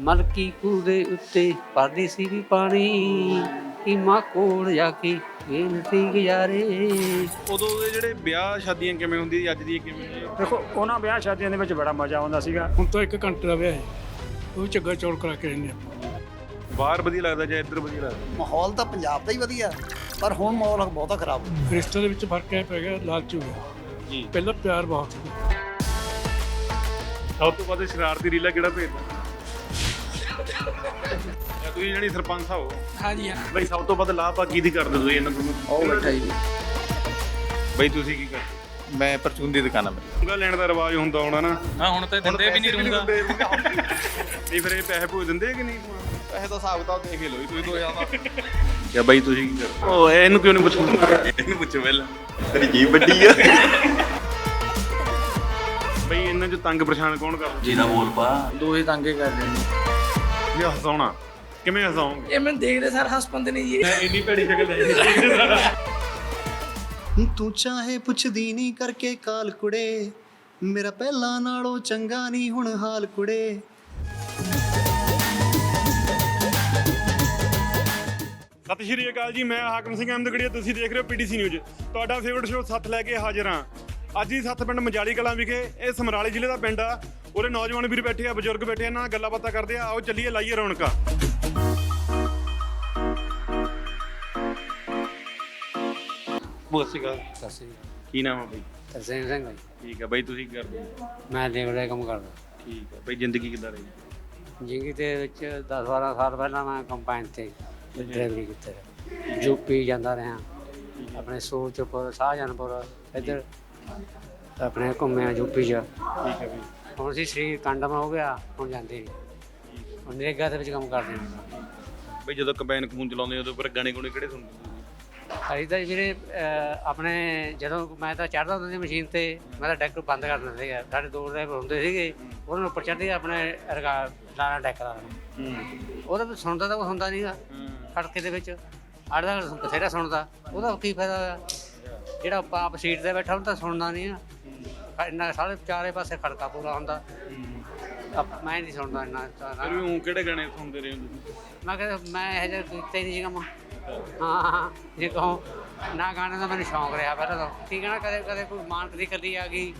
ਮਲਕੀ ਕੂ ਦੇ ਉੱਤੇ ਪਰਦੀ ਸੀ ਵੀ ਪਾਣੀ। ਕਿ ਮਾਂ ਕੋਲ ਜਾ ਕੇ ਬੇਨਤੀ ਗੁਜ਼ਾਰੇ। ਉਦੋਂ ਦੇ ਜਿਹੜੇ ਵਿਆਹ ਸ਼ਾਦੀਆਂ ਕਿਵੇਂ ਹੁੰਦੀ ਸੀ ਅੱਜ ਦੀ ਕਿਵੇਂ ਨੇ? ਦੇਖੋ ਉਹਨਾਂ ਵਿਆਹ ਸ਼ਾਦੀਆਂ ਦੇ ਵਿੱਚ ਬੜਾ ਮਜ਼ਾ ਆਉਂਦਾ ਸੀਗਾ। ਹੁਣ ਤਾਂ ਇੱਕ ਘੰਟੇ ਦਾ ਵਿਆਹ ਹੈ। ਉਹ ਵੀ ਝੱਗਾ ਚੌਲ ਕਰਾ ਕੇ ਰਹਿੰਦੇ ਆਪਾਂ। ਬਾਹਰ ਵਧੀਆ ਲੱਗਦਾ ਜਾਂ ਇੱਧਰ ਵਧੀਆ ਲੱਗਦਾ? ਮਾਹੌਲ ਤਾਂ ਪੰਜਾਬ ਦਾ ਹੀ ਵਧੀਆ ਪਰ ਹੁਣ ਮਾਹੌਲ ਬਹੁਤਾ ਖਰਾਬ ਹੋ ਗਿਆ। ਰਿਸ਼ਤੇ ਦੇ ਵਿੱਚ ਫ਼ਰਕ ਇਹ ਪੈ ਗਿਆ ਲਾਲਚ ਹੋ ਗਿਆ। ਜੀ। ਪਹਿਲਾਂ ਪਿਆਰ ਬਹੁਤ ਸੀ। ਸਭ ਤੋਂ ਵੱਧ ਸ਼ਰਾਰਤੀ ਰੀਲਾ ਕਿਹੜਾ ਭੇਜਦਾ? ਤੁਸੀਂ ਜਿਹੜੀ ਸਰਪੰਚ ਸਾਹਿਬ ਹੋ। ਹਾਂਜੀ ਹਾਂ। ਬਈ ਸਭ ਤੋਂ ਵੱਧ ਲਾਭ ਆ ਕਿਹਦੀ ਕਰਦੇ ਤੁਸੀਂ ਇਹਨਾਂ ਨੂੰ। ਉਹ ਬੈਠਾ ਜੀ। ਬਈ ਤੁਸੀਂ ਕੀ ਕਰਦੇ? ਮੈਂ ਪਰਚੂਨ ਦੀ ਦੁਕਾਨ ਆ ਮੇਰੀ। ਰੂੰਗਾ ਲੈਣ ਦਾ ਰਿਵਾਜ ਹੁੰਦਾ ਹੋਣਾ ਨਾ। ਹਾਂ ਹੁਣ ਤਾਂ ਦਿੰਦੇ ਵੀ ਨਹੀਂ ਰੂੰਗਾ ਨਹੀਂ ਫਿਰ ਇਹ ਪੈਸੇ ਭੁਜ ਦਿੰਦੇ ਕਿ ਨਹੀਂ ਪੈਸੇ ਤਾਂ ਹਿਸਾਬ ਤਾਂ ਦੇਖ ਹੀ ਲਓ ਤੁਸੀਂ 2000 ਦਾ। ਜਾਂ ਬਈ ਤੁਸੀਂ ਕੀ ਕਰਦੇ? ਉਹ ਇਹਨੂੰ ਕਿਉਂ ਨਹੀਂ ਪੁੱਛਦਾ ਇਹਨੂੰ ਪੁੱਛੋ ਪਹਿਲਾਂ। ਤੇਰੀ ਜੀਬ ਵੱਡੀ ਆ। ਬਈ ਇਹਨਾਂ ਚ ਤੰਗ ਪਰੇਸ਼ਾਨ ਕੌਣ ਕਰਦਾ? ਜਿਹਦਾ ਬੋਲ ਪਾ। ਦੋਹੇ ਤੰਗੇ ਕਰਦੇ ਨੇ। ਇਹ ਹਸਾਉਣਾ ਕਿਵੇਂ ਹਸਾਉਂਗੇ ਇਹ ਮੈਨੂੰ ਦੇਖਦੇ ਸਰ ਹੱਸ ਪੰਦੇ ਨਹੀਂ ਜੀ। ਇੰਨੀ ਭੈੜੀ ਸ਼ਕਲ ਲੈ ਤੂੰ ਚਾਹੇ ਪੁੱਛਦੀ ਨਹੀਂ ਕਰਕੇ ਕਾਲ ਕੁੜੇ। ਮੇਰਾ ਪਹਿਲਾਂ ਨਾਲੋਂ ਚੰਗਾ ਨਹੀਂ ਹੁਣ ਹਾਲ ਕੁੜੇ। ਸਤਿ ਸ਼੍ਰੀ ਅਕਾਲ ਜੀ ਮੈਂ ਹਾਕਮ ਸਿੰਘ ਅਹਿਮਦਗੜੀਆ ਤੁਸੀਂ ਦੇਖ ਰਹੇ ਹੋ ਪੀਟੀਸੀ ਨਿਊਜ਼। ਤੁਹਾਡਾ ਫੇਵਰਟ ਸ਼ੋਅ ਸੱਤ ਲੈ ਕੇ ਹਾਜ਼ਰ ਹਾਂ। ਅੱਜ ਹੀ ਸੱਤ ਪਿੰਡ ਮਜਾਲੀ ਕਲਾਂ ਵਿਖੇ ਇਹ ਸਮਰਾਲੇ ਜ਼ਿਲ੍ਹੇ ਦਾ ਪਿੰਡ ਆ। ਉਹਦੇ ਨੌਜਵਾਨ ਵੀਰ ਬੈਠੇ ਆ ਬਜ਼ੁਰਗ ਬੈਠੇ ਆ ਇਹਨਾਂ ਨਾਲ ਗੱਲਾਂ ਬਾਤਾਂ ਕਰਦੇ ਆ। ਆਓ ਚੱਲੀਏ ਲਾਈਏ ਰੌਣਕਾਂ। ਬਹੁਤ ਸਿਕਾ ਸਸੀ ਕੀ ਨਾਮ ਆ ਬਈ? ਤਰਸੇਮ ਸਿੰਘ ਭਾਈ ਠੀਕ ਆ ਬਈ ਤੁਸੀਂ ਕੀ ਕਰਦੇ ਹੋ? ਮੈਂ ਲੇਬਰ ਕੰਮ ਕਰਦਾ। ਠੀਕ ਆ। ਬਈ ਜ਼ਿੰਦਗੀ ਕਿੱਦਾਂ ਰਹੀ? ਜਿੰਗੀ ਦੇ ਵਿੱਚ 10 12 ਸਾਲ ਪਹਿਲਾਂ ਮੈਂ ਕੰਪਾਈਨ ਤੇ ਡਰਾਈਵਰੀ ਕੀਤੀ। ਹੈ ਯੂਪੀ ਜਾਂਦਾ ਰਿਹਾ। ਆਪਣੇ ਸੋਚਪੁਰ ਸ਼ਾਹਜਹਾਨਪੁਰ ਇੱਧਰ ਆਪਣੇ ਘੁੰਮਿਆ ਯੂਪੀ ਚ। ਠੀਕ ਆ ਬਈ। ਹੁਣ ਅਸੀਂ ਸਰੀਰ ਕੰਡਮ ਹੋ ਗਿਆ ਹੁਣ ਜਾਂਦੇ ਨਹੀਂ ਹੁਣ ਨਰੇਗਾ ਦੇ ਵਿੱਚ ਕੰਮ ਕਰਦੇ ਹਾਂ ਬਈ ਜਦੋਂ ਕੰਬਾਈਨ ਕਮੂਨ ਚਲਾਉਂਦੇ ਉਦੋਂ ਪਰ ਗਾਣੇ ਗੁਣੇ ਕਿਹੜੇ ਸੁਣਦੇ? ਅਸੀਂ ਤਾਂ ਜਿਹੜੇ ਆਪਣੇ ਜਦੋਂ ਮੈਂ ਤਾਂ ਚੜ੍ਹਦਾ ਹੁੰਦਾ ਸੀ ਮਸ਼ੀਨ ਤੇ ਮੈਂ ਤਾਂ ਡੈਕ ਬੰਦ ਕਰ ਦਿੰਦਾ ਸੀਗਾ। ਸਾਡੇ ਦੋ ਡਰਾਈਵਰ ਹੁੰਦੇ ਸੀਗੇ ਉਹਨਾਂ ਨੂੰ ਉੱਪਰ ਚੜ੍ਹਦੇ ਆਪਣੇ ਰਗਾ ਲਾਣਾ ਡੈਕ ਹੂੰ। ਉਹਦਾ ਵੀ ਸੁਣਦਾ ਤਾਂ ਕੋਈ ਹੁੰਦਾ ਨਹੀਂਗਾ ਖੜਕੇ ਦੇ ਵਿੱਚ ਅੜਦਾ ਬਥੇਰਾ ਸੁਣਦਾ। ਉਹਦਾ ਕੀ ਫਾਇਦਾ ਹੋਇਆ? ਜਿਹੜਾ ਆਪਾਂ ਆਪ ਸੀਟ ਤੇ ਬੈਠਾ ਹੁੰਦਾ ਸੁਣਦਾ ਨਹੀਂ ਆ ਇੰਨਾ ਸਾਰੇ ਚਾਰੇ ਪਾਸੇ ਖੜਕਾ ਪੂਰਾ ਹੁੰਦਾ। ਆਪ- ਮੈਂ ਨਹੀਂ ਸੁਣਦਾ ਇੰਨਾ ਤਾਂ। ਫਿਰ ਵੀ ਊਂ ਕਿਹੜੇ ਗਾਣੇ ਸੁਣਦੇ ਰਹੇ ਹੋ ਤੁਸੀਂ ਮੈਂ ਕਹਿੰਦਾ ਮੈਂ ਇਹ ਜਿਹਾ ਕੀਤਾ ਹੀ ਨਹੀਂ ਸੀ ਕੰਮ। ਹਾਂ ਹਾਂ ਜੇ ਕਹੋ ਨਾ ਗਾਣੇ ਦਾ ਮੈਨੂੰ ਸ਼ੌਂਕ ਰਿਹਾ ਪਹਿਲਾਂ ਤਾਂ। ਠੀਕ ਹੈ ਨਾ ਕਦੇ ਕਦੇ ਕੋਈ ਮਾਨ ਕਦੀ ਕਦੀ ਆ ਗਈ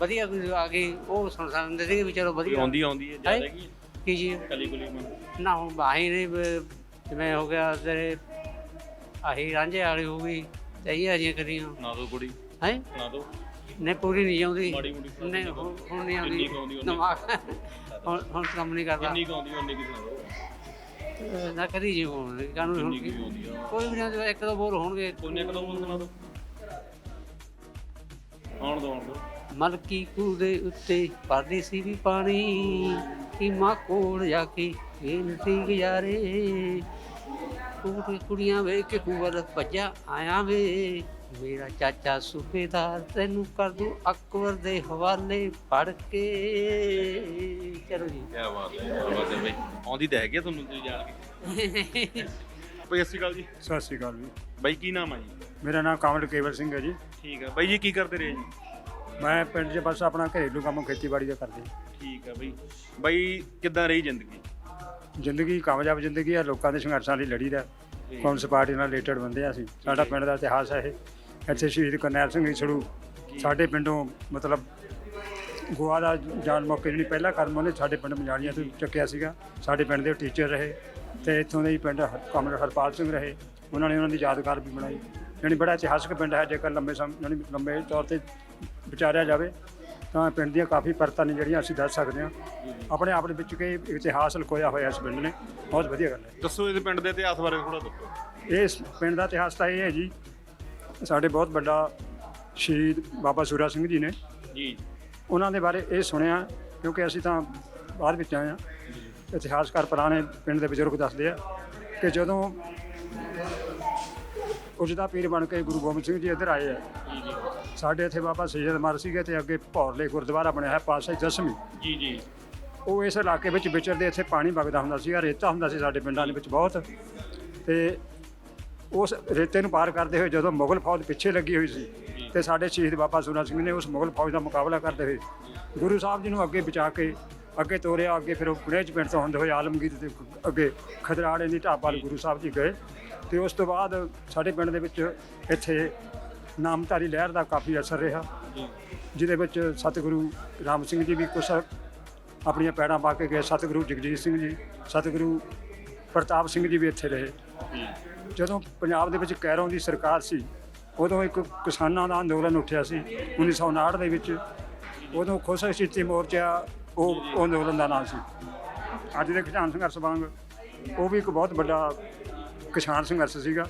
ਵਧੀਆ ਕੋਈ ਆ ਗਈ ਉਹ ਸੁਣ ਸਕਦੇ ਸੀ ਵੀ ਚਲੋ ਕੋਈ ਵਧੀਆ ਆਉਂਦੀ ਆਉਂਦੀ ਹੈ ਜ਼ਿਆਦਾ ਕੀ ਕੀ ਜੀ? ਕਲੀ ਕੁਲੀ ਮਨ। ਨਾ ਹੁਣ ਬਾਹੀ ਨਹੀਂ ਬ- ਜਿਵੇਂ ਹੋ ਗਿਆ ਤੇਰੇ ਆਹੀ ਰਾਂਝੇ ਵਾਲੀ ਹੋ ਗਈ। ਇਹ ਅਜੀਆਂ ਕਰੀਆਂ ਨਾ ਦੋ ਕੁੜੀ। ਹੈ? ਨਾ ਦੋ। ਨੇ ਪੂਰੀ ਨਹੀਂ ਆਉਂਦੀ। ਮਾੜੀ ਮੋਟੀ ਸੁਣਾ ਨਹੀਂ ਦਿਓ। ਹੁਣ ਹੁਣ ਨਹੀਂ ਆਉਂਦੀ। ਕੁ ਆਉਂਦੀ ਉਨੀ। ਦਿਮਾਗ। ਹੁਣ ਹੁਣ ਕੰਮ ਨਹੀਂ ਕਰਦਾ। ਕਿੰਨੀ ਕੁ ਆਉਂਦੀ ਉਹਨੇ ਕੀ ਸੁਣਾ ਅਹ ਨਾ ਕਰੀ ਜੀ ਹੁਣ। ਕਾਨੂੰਨ ਹੁਣ ਕਿੰਨੀ ਕੁ ਆਉਂਦੀ ਆ? ਕੋਈ ਵੀ ਨਹੀਂ ਆਉਂਦਾ, ਇੱਕ ਦੋ ਬੋਰ ਹੋਣਗੇ। ਉਹਨੇ ਇੱਕ ਦੋ ਬੋਲ ਸੁਣਾ ਦੋ। ਆਉਣ ਦੋ ਆਉਣ ਦੋ। ਮਲਕੀ ਕੂ ਦੇ ਉੱਤੇ ਪਰਦੀ ਸੀ ਵੀ ਪਾਣੀ। ਕਿ ਮਾਂ ਕੋਲ ਜਾ ਕੇ ਬੇਨਤੀ ਗੁਜ਼ਾਰੇ। ਕੁੜੀ ਕੁੜੀਆਂ ਵੇਖ ਕੇ ਕੂਵਰ ਭੱਜਾ ਆਇਆ ਵੇ ਮੇਰਾ ਚਾਚਾ ਸੂਬੇਦਾਰ ਤੈਨੂੰ ਕਰ ਦੂ ਅਕਬਰ ਦੇ ਹਵਾਲੇ ਫੜ ਕੇ। ਚਲੋ ਜੀ। ਕੀ ਬਾਤ ਹੈ ਕੀ ਬਾਤ ਹੈ ਬਈ। ਆਉਂਦੀ ਤਾਂ ਹੈਗੀ ਆ ਤੁਹਾਨੂੰ ਤੁਸੀਂ ਜਾਣ ਕੇ। ਬਈ ਸਤਿ ਸ਼੍ਰੀ ਅਕਾਲ ਜੀ। ਸਤਿ ਸ੍ਰੀ ਅਕਾਲ ਜੀ। ਬਾਈ ਕੀ ਨਾਮ ਆ ਜੀ? ਮੇਰਾ ਨਾਮ ਕਮਲ ਕੇਵਲ ਸਿੰਘ ਹੈ ਜੀ। ਠੀਕ ਆ। ਬਾਈ ਜੀ ਕੀ ਕਰਦੇ ਰਹੇ ਜੀ? ਮੈਂ ਪਿੰਡ 'ਚ ਬਸ ਆਪਣਾ ਘਰੇਲੂ ਕੰਮ ਖੇਤੀਬਾੜੀ ਦਾ ਕਰਦੇ ਠੀਕ ਆ ਬਈ। ਬਾਈ ਕਿੱਦਾਂ ਰਹੀ ਜ਼ਿੰਦਗੀ? ਜ਼ਿੰਦਗੀ ਕਾਮਯਾਬ ਜ਼ਿੰਦਗੀ ਆ ਲੋਕਾਂ ਦੇ ਸੰਘਰਸ਼ਾਂ ਲਈ ਲੜੀਦਾ ਕਾਂਗਰਸ ਪਾਰਟੀ ਨਾਲ ਰਿਲੇਟਡ ਬੰਦੇ ਆ ਅਸੀਂ ਸਾਡਾ ਪਿੰਡ ਦਾ ਇਤਿਹਾਸ ਹੈ ਇਹ। ਇੱਥੇ ਸ਼ਹੀਦ ਕਰਨੈਲ ਸਿੰਘ ਈਸੜੂ ਸਾਡੇ ਪਿੰਡੋਂ ਮਤਲਬ ਗੋਆ ਦਾ ਜਾਣ ਮੌਕੇ ਜਿਹੜੀ ਪਹਿਲਾ ਕਦਮ ਉਹਨੇ ਸਾਡੇ ਪਿੰਡ ਮਜਾਲੀਆਂ ਤੋਂ ਚੁੱਕਿਆ ਸੀਗਾ। ਸਾਡੇ ਪਿੰਡ ਦੇ ਟੀਚਰ ਰਹੇ ਤੇ ਇੱਥੋਂ ਦੇ ਹੀ ਪਿੰਡ ਕਮਲ ਹਰਪਾਲ ਸਿੰਘ ਰਹੇ। ਉਹਨਾਂ ਨੇ ਉਹਨਾਂ ਦੀ ਯਾਦਗਾਰ ਵੀ ਬਣਾਈ। ਯਾਨੀ ਬੜਾ ਇਤਿਹਾਸਕ ਪਿੰਡ ਹੈ ਜੇਕਰ ਲੰਬੇ ਸਮ ਯਾਨੀ ਲੰਬੇ ਤੌਰ ਤੇ ਵਿਚਾਰਿਆ ਜਾਵੇ ਤਾਂ ਪਿੰਡ ਦੀਆਂ ਕਾਫੀ ਪਰਤਾਂ ਨੇ ਜਿਹੜੀਆਂ ਅਸੀਂ ਦੱਸ ਸਕਦੇ ਹਾਂ। ਆਪਣੇ ਆਪ ਦੇ ਵਿੱਚ ਕਿ ਇਤਿਹਾਸ ਲੁਕੋਇਆ ਹੋਇਆ ਇਸ ਪਿੰਡ ਨੇ। ਬਹੁਤ ਵਧੀਆ ਗੱਲ ਹੈ। ਦੱਸੋ ਇਸ ਪਿੰਡ ਦੇ ਇਤਿਹਾਸ ਬਾਰੇ ਥੋੜਾ ਦੱਸੋ। ਇਸ ਪਿੰਡ ਦਾ ਇਤਿਹਾਸ ਤਾਂ ਇਹ ਹੈ ਜੀ ਸਾਡੇ ਬਹੁਤ ਵੱਡਾ ਸ਼ਹੀਦ ਬਾਬਾ ਸੂਰਾ ਸਿੰਘ ਜੀ ਨੇ। ਜੀ। ਉਹਨਾਂ ਦੇ ਬਾਰੇ ਇਹ ਸੁਣਿਆ ਕਿਉਂਕਿ ਅਸੀਂ ਤਾਂ ਬਾਅਦ ਵਿੱਚ ਆਏ ਹਾਂ। ਇਤਿਹਾਸਕਾਰ ਪੁਰਾਣੇ ਪਿੰਡ ਦੇ ਬਜ਼ੁਰਗ ਦੱਸਦੇ ਆ ਕਿ ਜਦੋਂ ਉਜਦਾ ਪੀਰ ਬਣ ਕੇ ਗੁਰੂ ਗੋਬਿੰਦ ਸਿੰਘ ਜੀ ਇੱਧਰ ਆਏ ਆ ਸਾਡੇ ਇੱਥੇ ਬਾਬਾ ਸੈਯਦ ਮਰ ਸੀਗੇ ਤੇ ਅੱਗੇ ਭੌਰਲੇ ਗੁਰਦੁਆਰਾ ਬਣਿਆ ਹੈ ਪਾਸੇ ਦਸਵੀਂ। ਜੀ ਜੀ। ਉਹ ਇਸ ਇਲਾਕੇ ਵਿੱਚ ਵਿਚਰਦੇ ਇੱਥੇ ਪਾਣੀ ਵਗਦਾ ਹੁੰਦਾ ਸੀ ਰੇਤਾ ਹੁੰਦਾ ਸੀ ਸਾਡੇ ਪਿੰਡਾਂ ਦੇ ਵਿੱਚ ਬਹੁਤ। ਤੇ ਉਸ ਰੇਤੇ ਨੂੰ ਪਾਰ ਕਰਦੇ ਹੋਏ ਜਦੋਂ ਮੁਗਲ ਫੌਜ ਪਿੱਛੇ ਲੱਗੀ ਹੋਈ ਸੀ ਤੇ ਸਾਡੇ ਸ਼ਹੀਦ ਬਾਬਾ ਸੂਰਾ ਸਿੰਘ ਨੇ ਉਸ ਮੁਗਲ ਫੌਜ ਦਾ ਮੁਕਾਬਲਾ ਕਰਦੇ ਹੋਏ ਗੁਰੂ ਸਾਹਿਬ ਜੀ ਨੂੰ ਅੱਗੇ ਬਚਾ ਕੇ ਅੱਗੇ ਤੋਰਿਆ ਅੱਗੇ ਫਿਰ ਉਹ ਪੁਣੇ ਚ ਪਿੰਡ ਤੋਂ ਹੁੰਦੇ ਹੋਏ ਆਲਮਗੀਰ ਤੇ ਅੱਗੇ ਖਦਰਾੜੇ ਦੀ ਢਾਬਾਲ ਗੁਰੂ ਸਾਹਿਬ ਜੀ ਗਏ। ਤੇ ਉਸ ਤੋਂ ਬਾਅਦ ਸਾਡੇ ਪਿੰਡ ਦੇ ਵਿੱਚ ਇੱਥੇ ਨਾਮਧਾਰੀ ਲਹਿਰ ਦਾ ਕਾਫੀ ਅਸਰ ਰਿਹਾ। ਜਿਹਦੇ ਵਿੱਚ ਸਤਿਗੁਰੂ ਰਾਮ ਸਿੰਘ ਜੀ ਵੀ ਕੁਛ ਆਪਣੀਆਂ ਪੈੜਾਂ ਪਾ ਕੇ ਗਏ। ਸਤਿਗੁਰੂ ਜਗਜੀਤ ਸਿੰਘ ਜੀ ਸਤਿਗੁਰੂ ਪ੍ਰਤਾਪ ਸਿੰਘ ਜੀ ਵੀ ਇੱਥੇ ਰਹੇ। ਜਦੋਂ ਪੰਜਾਬ ਦੇ ਵਿੱਚ ਕੈਰੋਂ ਦੀ ਸਰਕਾਰ ਸੀ ਉਦੋਂ ਇੱਕ ਕਿਸਾਨਾਂ ਦਾ ਅੰਦੋਲਨ ਉੱਠਿਆ ਸੀ 1959 ਦੇ ਵਿੱਚ। ਉਦੋਂ ਖੋਸਾ ਸਿੱਤੀ ਮੋਰਚਾ ਉਹ ਉਹ ਅੰਦੋਲਨ ਦਾ ਨਾਮ ਸੀ। ਅੱਜ ਦੇ ਕਿਸਾਨ ਸੰਘਰਸ਼ ਵਾਂਗ ਉਹ ਵੀ ਇੱਕ ਬਹੁਤ ਵੱਡਾ ਕਿਸਾਨ ਸੰਘਰਸ਼ ਸੀਗਾ।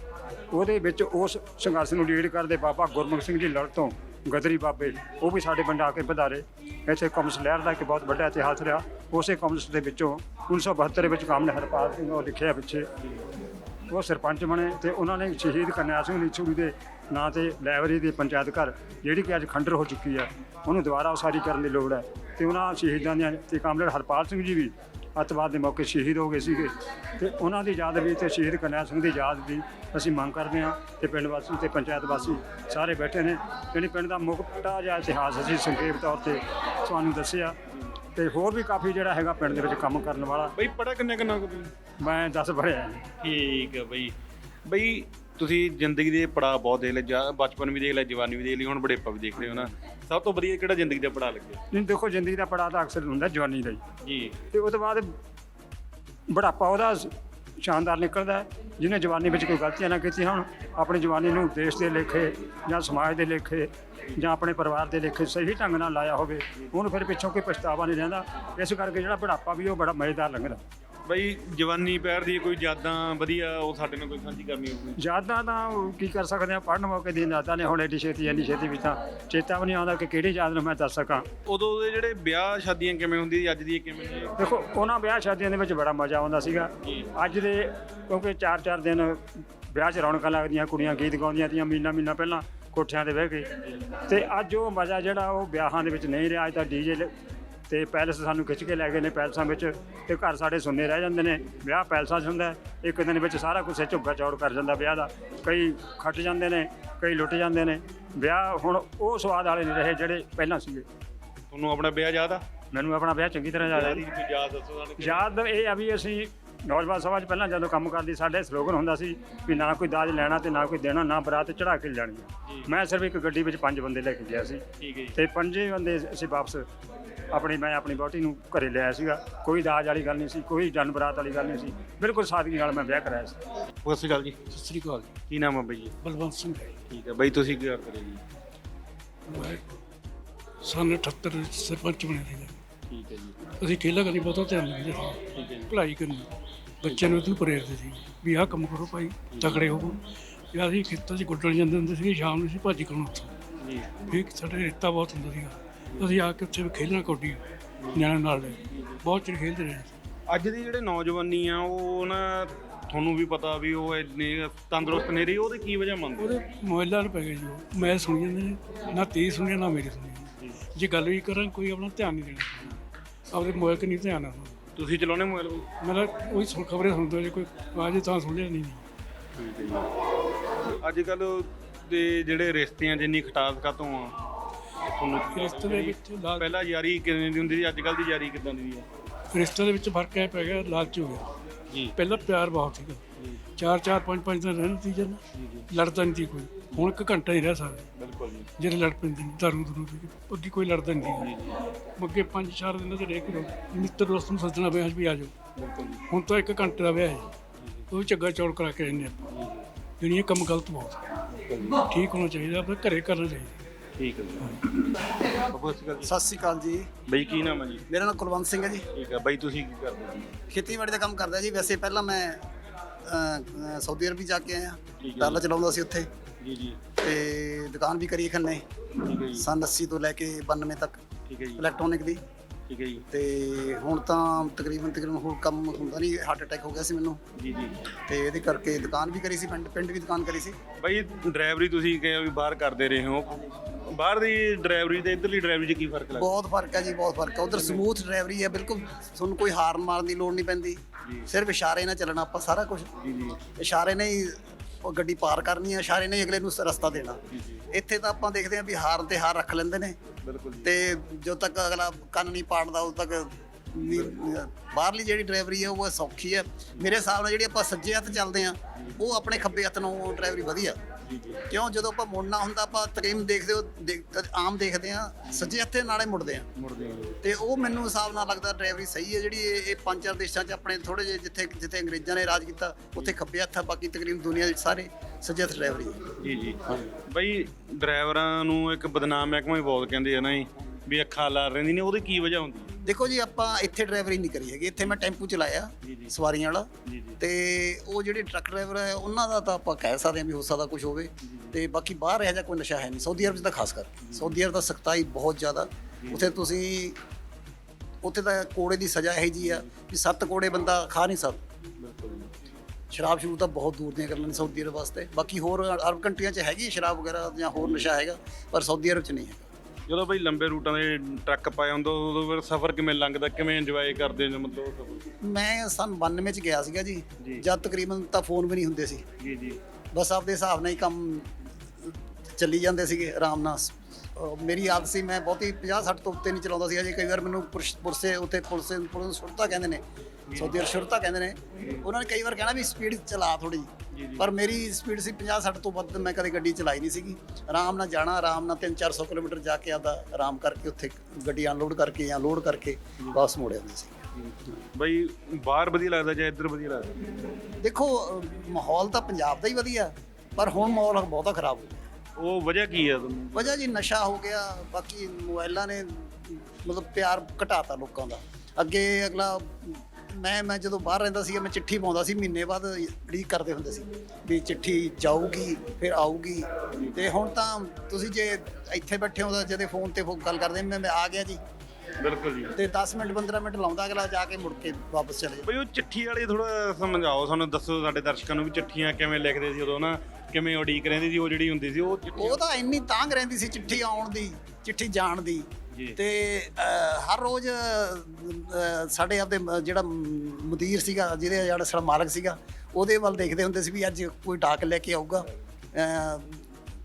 ਉਹਦੇ ਵਿੱਚ ਉਸ ਸੰਘਰਸ਼ ਨੂੰ ਲੀਡ ਕਰਦੇ ਬਾਬਾ ਗੁਰਮੁਖ ਸਿੰਘ ਜੀ ਲੜ ਤੋਂ ਗਦਰੀ ਬਾਬੇ, ਉਹ ਵੀ ਸਾਡੇ ਪਿੰਡ ਆ ਕੇ ਪਧਾਰੇ। ਇੱਥੇ ਕਮਿਊਨਿਸਟ ਲਹਿਰ ਦਾ ਇੱਕ ਬਹੁਤ ਵੱਡਾ ਇਤਿਹਾਸ ਰਿਹਾ। ਉਸੇ ਕਮਿਊਨਿਸਟ ਦੇ ਵਿੱਚੋਂ 1972 ਦੇ ਵਿੱਚ ਕਾਮਨ ਹਰਪਾਲ ਸਿੰਘ ਉਹ ਲਿਖਿਆ ਪਿੱਛੇ। ਉਹ ਸਰਪੰਚ ਬਣੇ ਤੇ ਉਹਨਾਂ ਨੇ ਸ਼ਹੀਦ ਕਰਨੈਲ ਸਿੰਘ ਲੀਚੂੜੀ ਦੇ ਨਾਂ ਤੇ ਲਾਇਬ੍ਰੇਰੀ ਦੇ ਪੰਚਾਇਤ ਘਰ, ਜਿਹੜੀ ਕਿ ਅੱਜ ਖੰਡਰ ਹੋ ਚੁੱਕੀ ਹੈ। ਉਹਨੂੰ ਦੁਬਾਰਾ ਉਸਾਰੀ ਕਰਨ ਦੀ ਲੋੜ ਹੈ। ਤੇ ਉਹਨਾਂ ਸ਼ਹੀਦਾਂ ਦੀਆਂ ਤੇ ਕਾਮਰੇਡ ਹਰਪਾਲ ਸਿੰਘ ਜੀ ਵੀ ਅੱਤਵਾਦ ਦੇ ਮੌਕੇ ਸ਼ਹੀਦ ਹੋ ਗਏ ਸੀਗੇ। ਤੇ ਉਹਨਾਂ ਦੀ ਯਾਦ ਵਿੱਚ ਤੇ ਸ਼ਹੀਦ ਕਰਨੈਲ ਸਿੰਘ ਦੀ ਯਾਦ ਦੀ ਅਸੀਂ ਮੰਗ ਕਰਦੇ ਹਾਂ ਤੇ ਪਿੰਡ ਵਾਸੀ ਤੇ ਪੰਚਾਇਤ ਵਾਸੀ ਸਾਰੇ ਬੈਠੇ ਨੇ। ਜਿਹੜੀ ਪਿੰਡ ਦਾ ਮੁਕਤਾ ਜਿਹਾ ਇਤਿਹਾਸ ਅਸੀਂ ਸੰਖੇਪ ਤੌਰ ਤੇ ਤੁਹਾਨੂੰ ਦੱਸਿਆ। ਤੇ ਹੋਰ ਵੀ ਕਾਫੀ ਜਿਹੜਾ ਹੈਗਾ ਪਿੰਡ ਦੇ ਵਿੱਚ ਕੰਮ ਕਰਨ ਵਾਲਾ। ਬਈ ਪੜਾ ਕਿੰਨੇ ਕਿੰਨਾ ਕੁ ਮੈਂ ਦੱਸ ਜੀ ਠੀਕ ਹੈ ਬਈ। ਬਈ ਤੁਸੀਂ ਜ਼ਿੰਦਗੀ ਦੇ ਪੜਾਅ ਬਹੁਤ ਦੇਖ ਲਏ ਜਾਂ ਬਚਪਨ ਵੀ ਦੇਖ ਲਿਆ ਜਵਾਨੀ ਵੀ ਦੇਖ ਲਈ ਹੁਣ ਬੁਢੇਪਾ ਵੀ ਦੇਖ ਰਹੇ ਹੋ ਨਾ। ਸਭ ਤੋਂ ਵਧੀਆ ਕਿਹੜਾ ਜ਼ਿੰਦਗੀ ਦਾ ਪੜਾਅ ਲੱਗਿਆ? ਨਹੀਂ ਦੇਖੋ ਜ਼ਿੰਦਗੀ ਦਾ ਪੜਾਅ ਤਾਂ ਅਕਸਰ ਹੁੰਦਾ ਜਵਾਨੀ ਦਾ ਹੀ। ਜੀ। ਤੇ ਉਹ ਤੋਂ ਬਾਅਦ ਬੁਢਾਪਾ ਉਹਦਾ ਸ਼ਾਨਦਾਰ ਨਿਕਲਦਾ ਹੈ ਜਿਹਨੇ ਜਵਾਨੀ ਵਿੱਚ ਕੋਈ ਗਲਤੀਆਂ ਨਾ ਕੀਤੀਆਂ ਹੋਣ ਆਪਣੀ ਜਵਾਨੀ ਨੂੰ ਦੇਸ਼ ਦੇ ਲੇਖੇ ਜਾਂ ਸਮਾਜ ਦੇ ਲੇਖੇ ਜਾਂ ਆਪਣੇ ਪਰਿਵਾਰ ਦੇ ਲੇਖੇ ਸਹੀ ਢੰਗ ਨਾਲ ਲਾਇਆ ਹੋਵੇ ਉਹਨੂੰ ਫਿਰ ਪਿੱਛੋਂ ਕੋਈ ਪਛਤਾਵਾ ਨਹੀਂ ਰਹਿੰਦਾ। ਇਸ ਕਰਕੇ ਜਿਹੜਾ ਬੁਢਾਪਾ ਵੀ ਉਹ ਬੜਾ ਮਜ਼ੇਦਾਰ ਲੰਘਦਾ। ਬਈ ਜਵਾਨੀ ਪੈਰ ਦੀ ਕੋਈ ਯਾਦਾਂ ਵਧੀਆ ਉਹ ਸਾਡੇ ਨਾਲ ਕੋਈ ਸਾਂਝੀ ਕਰਨੀ ਹੋਵੇ ਯਾਦਾਂ ਤਾਂ ਕੀ ਕਰ ਸਕਦੇ ਆ ਪੜ੍ਹਨ ਮੌਕੇ ਦੀ ਯਾਦਾਂ ਨੇ ਹੁਣ ਐਡੀ ਛੇਤੀ ਐਡੀ ਛੇਤੀ ਵਿੱਚ ਤਾਂ ਚੇਤਾ ਵੀ ਨਹੀਂ ਆਉਂਦਾ ਕਿ ਕਿਹੜੀ ਯਾਦ ਨੂੰ ਮੈਂ ਦੱਸ ਸਕਾਂ। ਉਦੋਂ ਦੇ ਜਿਹੜੇ ਵਿਆਹ ਸ਼ਾਦੀਆਂ ਕਿਵੇਂ ਹੁੰਦੀ ਸੀ ਅੱਜ ਦੀ ਕਿਵੇਂ ਨੇ? ਦੇਖੋ ਉਹਨਾਂ ਵਿਆਹ ਸ਼ਾਦੀਆਂ ਦੇ ਵਿੱਚ ਬੜਾ ਮਜ਼ਾ ਆਉਂਦਾ ਸੀਗਾ। ਅੱਜ ਦੇ ਕਿਉਂਕਿ 4-4 ਦਿਨ ਵਿਆਹ 'ਚ ਰੌਣਕਾਂ ਲੱਗਦੀਆਂ ਕੁੜੀਆਂ ਗੀਤ ਗਾਉਂਦੀਆਂ ਤੀਆਂ ਮਹੀਨਾ ਮਹੀਨਾ ਪਹਿਲਾਂ ਕੋਠਿਆਂ ਤੇ ਬਹਿ ਕੇ। ਤੇ ਅੱਜ ਉਹ ਮਜ਼ਾ ਜਿਹੜਾ ਉਹ ਵਿਆਹਾਂ ਦੇ ਵਿੱਚ ਨਹੀਂ ਰਿਹਾ ਅੱਜ ਤਾਂ ਡੀਜੇ ਤੇ ਪੈਲਸ ਸਾਨੂੰ ਖਿੱਚ ਕੇ ਲੈ ਗਏ ਨੇ ਪੈਲਸਾਂ ਵਿੱਚ ਤੇ ਘਰ ਸਾਡੇ ਸੁੰਨੇ ਰਹਿ ਜਾਂਦੇ ਨੇ ਵਿਆਹ ਪੈਲਸਾਂ 'ਚ ਹੁੰਦਾ। ਇੱਕ ਦਿਨ ਵਿੱਚ ਸਾਰਾ ਕੁਝ ਝੁੱਗਾ ਚੌੜ ਕਰ ਜਾਂਦਾ ਵਿਆਹ ਦਾ। ਕਈ ਖੱਟ ਜਾਂਦੇ ਨੇ ਕਈ ਲੁੱਟ ਜਾਂਦੇ ਨੇ। ਵਿਆਹ ਹੁਣ ਉਹ ਸਵਾਦ ਵਾਲੇ ਨਹੀਂ ਰਹੇ ਜਿਹੜੇ ਪਹਿਲਾਂ ਸੀਗੇ। ਤੁਹਾਨੂੰ ਆਪਣਾ ਵਿਆਹ ਯਾਦ ਆ? ਮੈਨੂੰ ਆਪਣਾ ਵਿਆਹ ਚੰਗੀ ਤਰ੍ਹਾਂ ਯਾਦ ਕੋਈ ਯਾਦ ਦੱਸੋ ਸਾਨੂੰ। ਯਾਦ ਇਹ ਆ ਵੀ ਅਸੀਂ ਨੌਜਵਾਨ ਸਭਾ 'ਚ ਪਹਿਲਾਂ ਜਦੋਂ ਕੰਮ ਕਰਦੀ ਸਾਡੇ ਸਲੋਗਨ ਹੁੰਦਾ ਸੀ ਵੀ ਨਾ ਕੋਈ ਦਾਜ ਲੈਣਾ ਤੇ ਨਾ ਕੋਈ ਦੇਣਾ ਨਾ ਬਰਾਤ ਚੜਾ ਕੇ ਲਿਜਾਣੀ ਹੈ। ਮੈਂ ਸਿਰਫ ਇੱਕ ਗੱਡੀ ਵਿੱਚ ਪੰਜ ਬੰਦੇ ਲੈ ਕੇ ਗਿਆ ਸੀ। ਠੀਕ ਹੈ ਜੀ। ਤੇ ਪੰਜੇ ਬੰਦੇ ਅਸੀਂ ਵਾਪਸ ਆਪਣੀ ਮੈਂ ਆਪਣੀ ਬੋਟੀ ਨੂੰ ਘਰੇ ਲਿਆਇਆ ਸੀਗਾ। ਕੋਈ ਦਾਜ ਵਾਲੀ ਗੱਲ ਨਹੀਂ ਸੀ ਕੋਈ ਜਨ ਬਰਾਤ ਵਾਲੀ ਗੱਲ ਨਹੀਂ ਸੀ। ਬਿਲਕੁਲ ਸਾਦਗੀ ਨਾਲ ਮੈਂ ਵਿਆਹ ਕਰਾਇਆ ਸੀ। ਸਤਿ ਸ਼੍ਰੀ ਅਕਾਲ ਜੀ। ਸਤਿ ਸ੍ਰੀ ਅਕਾਲ ਜੀ। ਕੀ ਨਾਮ ਹੈ ਬਈ ਜੀ? ਬਲਵੰਤ ਸਿੰਘ ਹੈ। ਠੀਕ ਹੈ ਬਈ ਤੁਸੀਂ ਕੀ ਕਰਦੇ ਜੀ? ਸੰਨ 78 ਵਿੱਚ ਸਰਪੰਚ ਬਣਿਆ ਸੀਗਾ। ਠੀਕ ਹੈ ਜੀ। ਅਸੀਂ ਖੇਲਾਂ ਕਰਨੀ ਬਹੁਤਾ ਧਿਆਨ ਦਿੰਦੇ ਸੀ ਠੀਕ ਹੈ ਜੀ। ਭਲਾਈ ਕਰਨੀ। ਬੱਚਿਆਂ ਨੂੰ ਉਹਨੂੰ ਪ੍ਰੇਰਦੇ ਸੀ ਵੀ ਆਹ ਕੰਮ ਕਰੋ ਭਾਈ ਤਕੜੇ ਹੋਵੋ ਜਾਂ ਅਸੀਂ ਖੇਤਾਂ 'ਚ ਗੁੱਡਣ ਜਾਂਦੇ ਹੁੰਦੇ ਸੀ ਸ਼ਾਮ ਨੂੰ ਅਸੀਂ ਭੱਜ ਕਰਨ ਉੱਥੋਂ। ਜੀ। ਵੀ ਸਾਡੇ ਰੇਤਾ ਬਹੁਤ ਹੁੰਦਾ ਸੀਗਾ। ਅਸੀਂ ਆ ਕੇ ਉੱਥੇ ਵੀ ਖੇਲਣਾ ਕੌਡੀ ਨਿਆਣਿਆਂ ਨਾਲ ਬਹੁਤ ਚਿਰ ਖੇਡਦੇ ਰਹੇ ਅੱਜ ਦੀ ਜਿਹੜੇ ਨੌਜਵਾਨੀ ਆ ਉਹ ਨਾ ਤੁਹਾਨੂੰ ਵੀ ਪਤਾ ਵੀ ਉਹ ਇੰਨੇ ਤੰਦਰੁਸਤ ਨਹੀਂ ਰਹੀ ਉਹਦੀ ਕੀ ਵਜ੍ਹਾ ਮੰਨਦੇ? ਉਹਦੇ ਮੋਬਾਈਲਾਂ ਨੂੰ ਪੈ ਗਏ ਜੀ ਉਹ। ਮੈਂ ਸੁਣੀ ਜਾਂਦੇ ਨੇ ਨਾ ਤੇਜ਼ ਸੁਣਿਆ ਨਾ ਮੇਰੀ ਸੁਣੀ ਜੇ। ਗੱਲ ਵੀ ਕਰਾਂ ਕੋਈ ਆਪਣਾ ਧਿਆਨ ਨਹੀਂ ਦੇਣਾ। ਆਪਣੇ ਮੋਬਾਈਲ 'ਤੇ ਨਹੀਂ ਧਿਆਨ ਆਉਂਦਾ ਤੁਸੀਂ ਚਲਾਉਣੇ ਮੋਬਾਈਲ ਬਈ ਮੇਰਾ ਕੋਈ ਸੁਣ ਖਬਰੇ ਸੁਣਦਾ ਜੇ ਕੋਈ ਆਜੇ ਤਾਂ ਸੁਣ ਲਿਆ ਨਹੀਂ। ਅੱਜ ਕੱਲ ਦੇ ਜਿਹੜੇ ਰਿਸ਼ਤਿਆਂ 'ਚ ਇੰਨੀ ਖਟਾਸ ਕਾਤੋਂ ਆ ਤੁਹਾਨੂੰ ਕੀ ਰਿਸ਼ਤੇ ਦੇ ਵਿੱਚ ਪਹਿਲਾਂ ਯਾਰੀ ਕਿਵੇਂ ਦੀ ਹੁੰਦੀ ਸੀ ਅੱਜ ਕੱਲ ਦੀ ਯਾਰੀ ਕਿਦਾਂ ਦੀ ਆ? ਰਿਸ਼ਤੇ ਦੇ ਵਿੱਚ ਫ਼ਰਕ ਐ ਪੈ ਗਿਆ ਲਾਲਚ ਹੋ ਗਿਆ। ਜੀ। ਪਹਿਲਾਂ ਪਿਆਰ ਬਹੁਤ ਸੀਗਾ। ਚਾਰ ਚਾਰ ਪੰਜ ਪੰਜ ਦਿਨ ਰਹਿਣ ਸੀ ਜਨ ਲੜਦਾ ਨਹੀਂ ਸੀ ਕੋਈ। ਹੁਣ ਇੱਕ ਘੰਟਾ ਹੀ ਰਹਿ ਸਕਦਾ। ਬਿਲਕੁਲ ਜੀ। ਜਿਹੜੇ ਲੜ ਪੈਂਦੇ ਨੇ ਦਾਰੂ ਦਰੂ ਕੇ ਅੱਗੇ ਕੋਈ ਲੜਦਾ ਨਹੀਂ। ਅੱਗੇ ਪੰਜ ਚਾਰ ਦਿਨਾਂ ਦੇ ਰਹਿ ਕੇ ਰੋ ਮਿੱਤਰ ਦੋਸਤ ਨੂੰ ਸੱਜਣਾ ਵਿਆਹ ਵੀ ਆ ਜਾਓ। ਹੁਣ ਤਾਂ ਇੱਕ ਘੰਟੇ ਦਾ ਵਿਆਹ ਹੈ। ਉਹ ਵੀ ਝੱਗਾ ਚੌੜ ਕਰਾ ਕੇ ਰਹਿੰਦੇ ਜਿਹੜੀ ਇਹ ਕੰਮ ਗਲਤ ਬਹੁਤ ਹੈ। ਠੀਕ ਹੋਣਾ ਚਾਹੀਦਾ ਆਪਣੇ ਘਰੇ ਕਰਨਾ ਚਾਹੀਦਾ ਠੀਕ ਹੈ ਜੀ। ਸਤਿ ਸ਼੍ਰੀ ਅਕਾਲ ਜੀ। ਬਈ ਕੀ ਨਾਮ ਹੈ ਜੀ? ਮੇਰਾ ਨਾਮ ਕੁਲਵੰਤ ਸਿੰਘ ਹੈ ਜੀ। ਠੀਕ ਹੈ। ਬਈ ਤੁਸੀਂ ਕੀ ਕਰਦੇ ਜੀ? ਖੇਤੀਬਾੜੀ ਦਾ ਕੰਮ ਕਰਦਾ ਜੀ। ਵੈਸੇ ਪਹਿਲਾਂ ਮੈਂ ਸਾਊਦੀ ਅਰਬ ਜਾ ਕੇ ਆਇਆ। ਟਾਲਾ ਚਲਾਉਂਦਾ ਸੀ ਉੱਥੇ। ਜੀ ਜੀ। ਤੇ ਦੁਕਾਨ ਵੀ ਕਰੀ ਖੰਨੇ। ਠੀਕ ਹੈ ਜੀ। ਸਨ 80 ਤੋਂ ਲੈ ਕੇ 92 ਤੱਕ। ਠੀਕ ਹੈ ਜੀ। ਇਲੈਕਟ੍ਰੋਨਿਕ ਦੀ। ਠੀਕ ਹੈ ਜੀ। ਤੇ ਹੁਣ ਤਾਂ ਤਕਰੀਬਨ ਤਕਰੀਬਨ ਹੋਰ ਕੰਮ ਹੁੰਦਾ ਨਹੀਂ ਹਾਰਟ ਅਟੈਕ ਹੋ ਗਿਆ ਸੀ ਮੈਨੂੰ। ਜੀ ਜੀ। ਤੇ ਇਹਦੇ ਕਰਕੇ ਦੁਕਾਨ ਵੀ ਕਰੀ ਸੀ ਪਿੰਡ ਪਿੰਡ ਵੀ ਦੁਕਾਨ ਕਰੀ ਸੀ। ਬਈ ਡਰਾਈਵਰੀ ਤੁਸੀਂ ਕਿਹਾ ਵੀ ਬਾਹਰ ਕਰਦੇ ਰਹੇ ਹੋ। ਬਾਹਰ ਦੀ ਡਰਾਈਵਰੀ ਤੇ ਇੱਧਰਲੀ ਡਰਾਈਵਰੀ 'ਚ ਕੀ ਫ਼ਰਕ ਲੱਗਦਾ? ਬਹੁਤ ਫ਼ਰਕ ਹੈ ਜੀ ਬਹੁਤ ਫ਼ਰਕ ਹੈ। ਉਧਰ ਸਮੂਥ ਡਰਾਈਵਰੀ ਹੈ ਬਿਲਕੁਲ ਤੁਹਾਨੂੰ ਕੋਈ ਹਾਰਨ ਮਾਰਨ ਦੀ ਲੋੜ ਨਹੀਂ ਪੈਂਦੀ। ਸਿਰਫ ਇਸ਼ਾਰੇ ਨਾਲ ਚੱਲਣਾ ਆਪਾਂ ਸਾਰਾ ਕੁਝ ਜੀ ਜੀ। ਇਸ਼ਾਰੇ ਨੇ ਹੀ ਗੱਡੀ ਪਾਰ ਕਰਨੀ ਹੈ ਇਸ਼ਾਰੇ ਨੇ ਅਗਲੇ ਨੂੰ ਰਸਤਾ ਦੇਣਾ। ਇੱਥੇ ਤਾਂ ਆਪਾਂ ਦੇਖਦੇ ਹਾਂ ਵੀ ਹਾਰਨ ਤੇ ਹਾਰ ਰੱਖ ਲੈਂਦੇ ਨੇ। ਬਿਲਕੁਲ ਜੀ। ਤੇ ਜਦੋਂ ਤੱਕ ਅਗਲਾ ਕੰਨ ਨਹੀਂ ਪਾੜਦਾ ਉਦੋਂ ਤੱਕ ਵੀ ਬਾਹਰਲੀ ਜਿਹੜੀ ਡਰਾਈਵਰੀ ਹੈ ਉਹ ਸੌਖੀ ਹੈ ਮੇਰੇ ਹਿਸਾਬ ਨਾਲ ਜਿਹੜੀ ਆਪਾਂ ਸੱਜੇ ਹੱਥ ਚੱਲਦੇ ਆ ਉਹ ਆਪਣੇ ਖੱਬੇ ਹੱਥ ਨੂੰ ਡਰਾਈਵਰੀ ਵਧੀਆ। ਕਿਉਂ? ਜਦੋਂ ਆਪਾਂ ਮੁੜਨਾ ਹੁੰਦਾ ਆਪਾਂ ਤਕਰੀਬਨ ਦੇਖਦੇ ਹੋ ਆਮ ਦੇਖਦੇ ਆ ਸੱਜੇ ਹੱਥੇ ਨਾਲੇ ਮੁੜਦੇ ਆ। ਤੇ ਉਹ ਮੈਨੂੰ ਹਿਸਾਬ ਨਾਲ ਲੱਗਦਾ ਡਰਾਈਵਰੀ ਸਹੀ ਹੈ ਜਿਹੜੀ ਇਹ ਪੰਜ ਚਾਰ ਦੇਸ਼ਾਂ 'ਚ ਆਪਣੇ ਥੋੜੇ ਜਿਹੇ ਜਿੱਥੇ ਜਿੱਥੇ ਅੰਗਰੇਜ਼ਾਂ ਨੇ ਰਾਜ ਕੀਤਾ ਉੱਥੇ ਖੱਬੇ ਹੱਥ ਆ ਬਾਕੀ ਤਕਰੀਬਨ ਦੁਨੀਆ ਦੇ ਸਾਰੇ ਸੱਜੇ ਹੱਥ ਡਰਾਈਵਰੀ ਹੈ ਜੀ ਜੀ। ਬਈ ਡਰਾਈਵਰਾਂ ਨੂੰ ਇੱਕ ਬਦਨਾਮ ਮਹਿਕਮਾ ਵੀ ਬਹੁਤ ਕਹਿੰਦੇ ਆ ਨਾ ਜੀ। ਵੀ ਅੱਖਾਂ ਲਾ ਰਹਿੰਦੀ ਨੇ ਉਹਦੀ ਕੀ ਵਜ੍ਹਾ ਹੁੰਦੀ ਹੈ? ਦੇਖੋ ਜੀ ਆਪਾਂ ਇੱਥੇ ਡਰਾਈਵਰੀ ਨਹੀਂ ਕਰੀ ਹੈਗੀ। ਇੱਥੇ ਮੈਂ ਟੈਂਪੂ ਚਲਾਇਆ ਸਵਾਰੀਆਂ ਵਾਲਾ। ਜੀ ਜੀ। ਤੇ ਉਹ ਜਿਹੜੇ ਟਰੱਕ ਡਰਾਈਵਰ ਹੈ ਉਹਨਾਂ ਦਾ ਤਾਂ ਆਪਾਂ ਕਹਿ ਸਕਦੇ ਹਾਂ ਵੀ ਹੋ ਸਕਦਾ ਕੁਝ ਹੋਵੇ। ਤੇ ਬਾਕੀ ਬਾਹਰ ਇਹੋ ਜਿਹਾ ਕੋਈ ਨਸ਼ਾ ਹੈ ਨਹੀਂ। ਸਾਊਦੀ ਅਰਬ 'ਚ ਤਾਂ ਖਾਸ ਕਰ। ਸਾਊਦੀ ਅਰਬ ਦਾ ਸਖਤਾਈ ਬਹੁਤ ਜ਼ਿਆਦਾ। ਉੱਥੇ ਤੁਸੀਂ ਉੱਥੇ ਤਾਂ ਕੋੜੇ ਦੀ ਸਜ਼ਾ ਇਹੋ ਜੀ ਆ ਵੀ ਸੱਤ ਕੋੜੇ ਬੰਦਾ ਖਾ ਨਹੀਂ ਸਕਦਾ। ਸ਼ਰਾਬ ਸ਼ੁਰੂ ਤਾਂ ਬਹੁਤ ਦੂਰ ਦੀਆਂ ਗੱਲਾਂ ਨੇ ਸਾਊਦੀ ਅਰਬ ਵਾਸਤੇ। ਬਾਕੀ ਹੋਰ ਅਰਬ ਕੰਟਰੀਆਂ 'ਚ ਹੈਗੀ ਸ਼ਰਾਬ ਵਗੈਰਾ ਜਾਂ ਹੋਰ ਨਸ਼ਾ ਹੈਗਾ ਪਰ ਸਾਊਦੀ ਅਰਬ 'ਚ ਨਹੀਂ ਹੈਗਾ। ਜਦੋਂ ਬਈ ਲੰਬੇ ਰੂਟਾਂ ਦੇ ਟਰੱਕ ਪਾਏ ਹੁੰਦਾ ਉਦੋਂ ਫਿਰ ਸਫ਼ਰ ਕਿਵੇਂ ਲੰਘਦਾ ਕਿਵੇਂ ਇੰਜੋਏ ਕਰਦੇ ਨੇ ਮਤਲਬ ਉਹ ਸਫ਼ਰ? ਮੈਂ ਸਨ 92 'ਚ ਗਿਆ ਸੀਗਾ ਜੀ ਜੀ। ਜਦ ਤਕਰੀਬਨ ਤਾਂ ਫੋਨ ਵੀ ਨਹੀਂ ਹੁੰਦੇ ਸੀ। ਜੀ ਜੀ। ਬਸ ਆਪਦੇ ਹਿਸਾਬ ਨਾਲ ਹੀ ਕੰਮ ਚੱਲੀ ਜਾਂਦੇ ਸੀਗੇ ਆਰਾਮ ਨਾਲ। ਅਹ ਮੇਰੀ ਆਦਤ ਸੀ ਮੈਂ ਬਹੁਤੀ 50 60 ਤੋਂ ਉੱਤੇ ਨਹੀਂ ਚਲਾਉਂਦਾ ਸੀ ਅਜੇ ਕਈ ਵਾਰ ਮੈਨੂੰ ਪੁਰਸ਼- ਪੁਰਸੇ ਉੱਤੇ ਪੁਲਸੇ ਪੁਲਿਸ ਸੁਰਤਾ ਕਹਿੰਦੇ ਨੇ। ਸੌਦੀ ਅਰਬ ਸੁਰਤਾ ਕਹਿੰਦੇ ਨੇ। ਉਹਨਾਂ ਨੇ ਕਈ ਵਾਰ ਕਹਿਣਾ ਵੀ ਸਪੀਡ ਚਲਾ ਥੋੜੀ ਪਰ ਮੇਰੀ ਸਪੀਡ ਸੀ 50 60 ਤੋਂ ਵੱਧ ਮੈਂ ਕਦੇ ਗੱਡੀ ਚਲਾਈ ਨਹੀਂ ਸੀਗੀ। ਆਰਾਮ ਨਾਲ ਜਾਣਾ ਆਰਾਮ ਨਾਲ 3-400 ਕਿਲੋਮੀਟਰ ਜਾ ਕੇ ਆਦਾ ਆਰਾਮ ਕਰਕੇ ਉੱਥੇ ਗੱਡੀ ਅਨਲੋਡ ਕਰਕੇ ਜਾਂ ਲੋਡ ਕਰਕੇ ਵਾਪਸ ਮੋੜ ਆਉਂਦੇ ਸੀ। ਬਈ ਬਾਹਰ ਵਧੀਆ ਲੱਗਦਾ ਜਾਂ ਇੱਧਰ ਵਧੀਆ ਲੱਗਦਾ? ਦੇਖੋ ਮਾਹੌਲ ਤਾਂ ਪੰਜਾਬ ਦਾ ਹੀ ਵਧੀਆ ਪਰ ਹੁਣ ਮਾਹੌਲ ਬਹੁਤਾ ਖਰਾਬ ਹੋ ਗਿਆ। ਉਹ ਵਜ੍ਹਾ ਕੀ ਆ ਤੁਹਾਨੂੰ? ਵਜ੍ਹਾ ਜੀ ਨਸ਼ਾ ਹੋ ਗਿਆ ਬਾਕੀ ਮੋਬਾਈਲਾਂ ਨੇ ਮਤਲਬ ਪਿਆਰ ਘਟਾਤਾ ਲੋਕਾਂ ਦਾ। ਅੱਗੇ ਅਗਲਾ ਮੈਂ ਮੈਂ ਜਦੋਂ ਬਾਹਰ ਰਹਿੰਦਾ ਸੀ ਮੈਂ ਚਿੱਠੀ ਪਾਉਂਦਾ ਸੀ ਮਹੀਨੇ ਬਾਅਦ ਰੀਡ ਕਰਦੇ ਹੁੰਦੇ ਸੀ ਵੀ ਚਿੱਠੀ ਜਾਊਗੀ ਫਿਰ ਆਊਗੀ। ਤੇ ਹੁਣ ਤਾਂ ਤੁਸੀਂ ਜੇ ਇੱਥੇ ਬੈਠੇ ਹੋ ਤਾਂ ਜਦੇ ਫੋਨ ਤੇ ਗੱਲ ਕਰਦੇ ਮੈਂ ਆ ਗਿਆ ਜੀ। ਬਿਲਕੁਲ ਜੀ। ਤੇ 10 ਮਿੰਟ 15 ਮਿੰਟ ਲਾਉਂਦਾ ਅਗਲਾ ਜਾ ਕੇ ਮੁੜ ਕੇ ਵਾਪਸ ਚਲੇ ਜਾਂਦਾ। ਬਈ ਉਹ ਚਿੱਠੀ ਵਾਲੀ ਥੋੜਾ ਸਮਝਾਓ ਸਾਨੂੰ ਦੱਸੋ ਸਾਡੇ ਦਰਸ਼ਕਾਂ ਨੂੰ ਵੀ ਚਿੱਠੀਆਂ ਕਿਵੇਂ ਲਿਖਦੇ ਸੀ ਉਦੋਂ ਨਾ ਕਿਵੇਂ ਉਡੀਕ ਰਹਿੰਦੀ ਸੀ ਉਹ ਜਿਹੜੀ ਹੁੰਦੀ ਸੀ ਉਹ ਉਹ ਤਾਂ ਇੰਨੀ ਤਾਂਗ ਰਹਿੰਦੀ ਸੀ ਚਿੱਠੀ ਆਉਣ ਦੀ ਚਿੱਠੀ ਜਾਣ ਦੀ। ਤੇ ਹਰ ਰੋਜ਼ ਸਾਡੇ ਆਪਦੇ ਜਿਹੜਾ ਮੁਦੀਰ ਸੀਗਾ ਜਿਹਦੇ ਜਿਹੜਾ ਸਾਡਾ ਮਾਲਕ ਸੀਗਾ ਉਹਦੇ ਵੱਲ ਦੇਖਦੇ ਹੁੰਦੇ ਸੀ ਵੀ ਅੱਜ ਕੋਈ ਡਾਕ ਲੈ ਕੇ ਆਊਗਾ।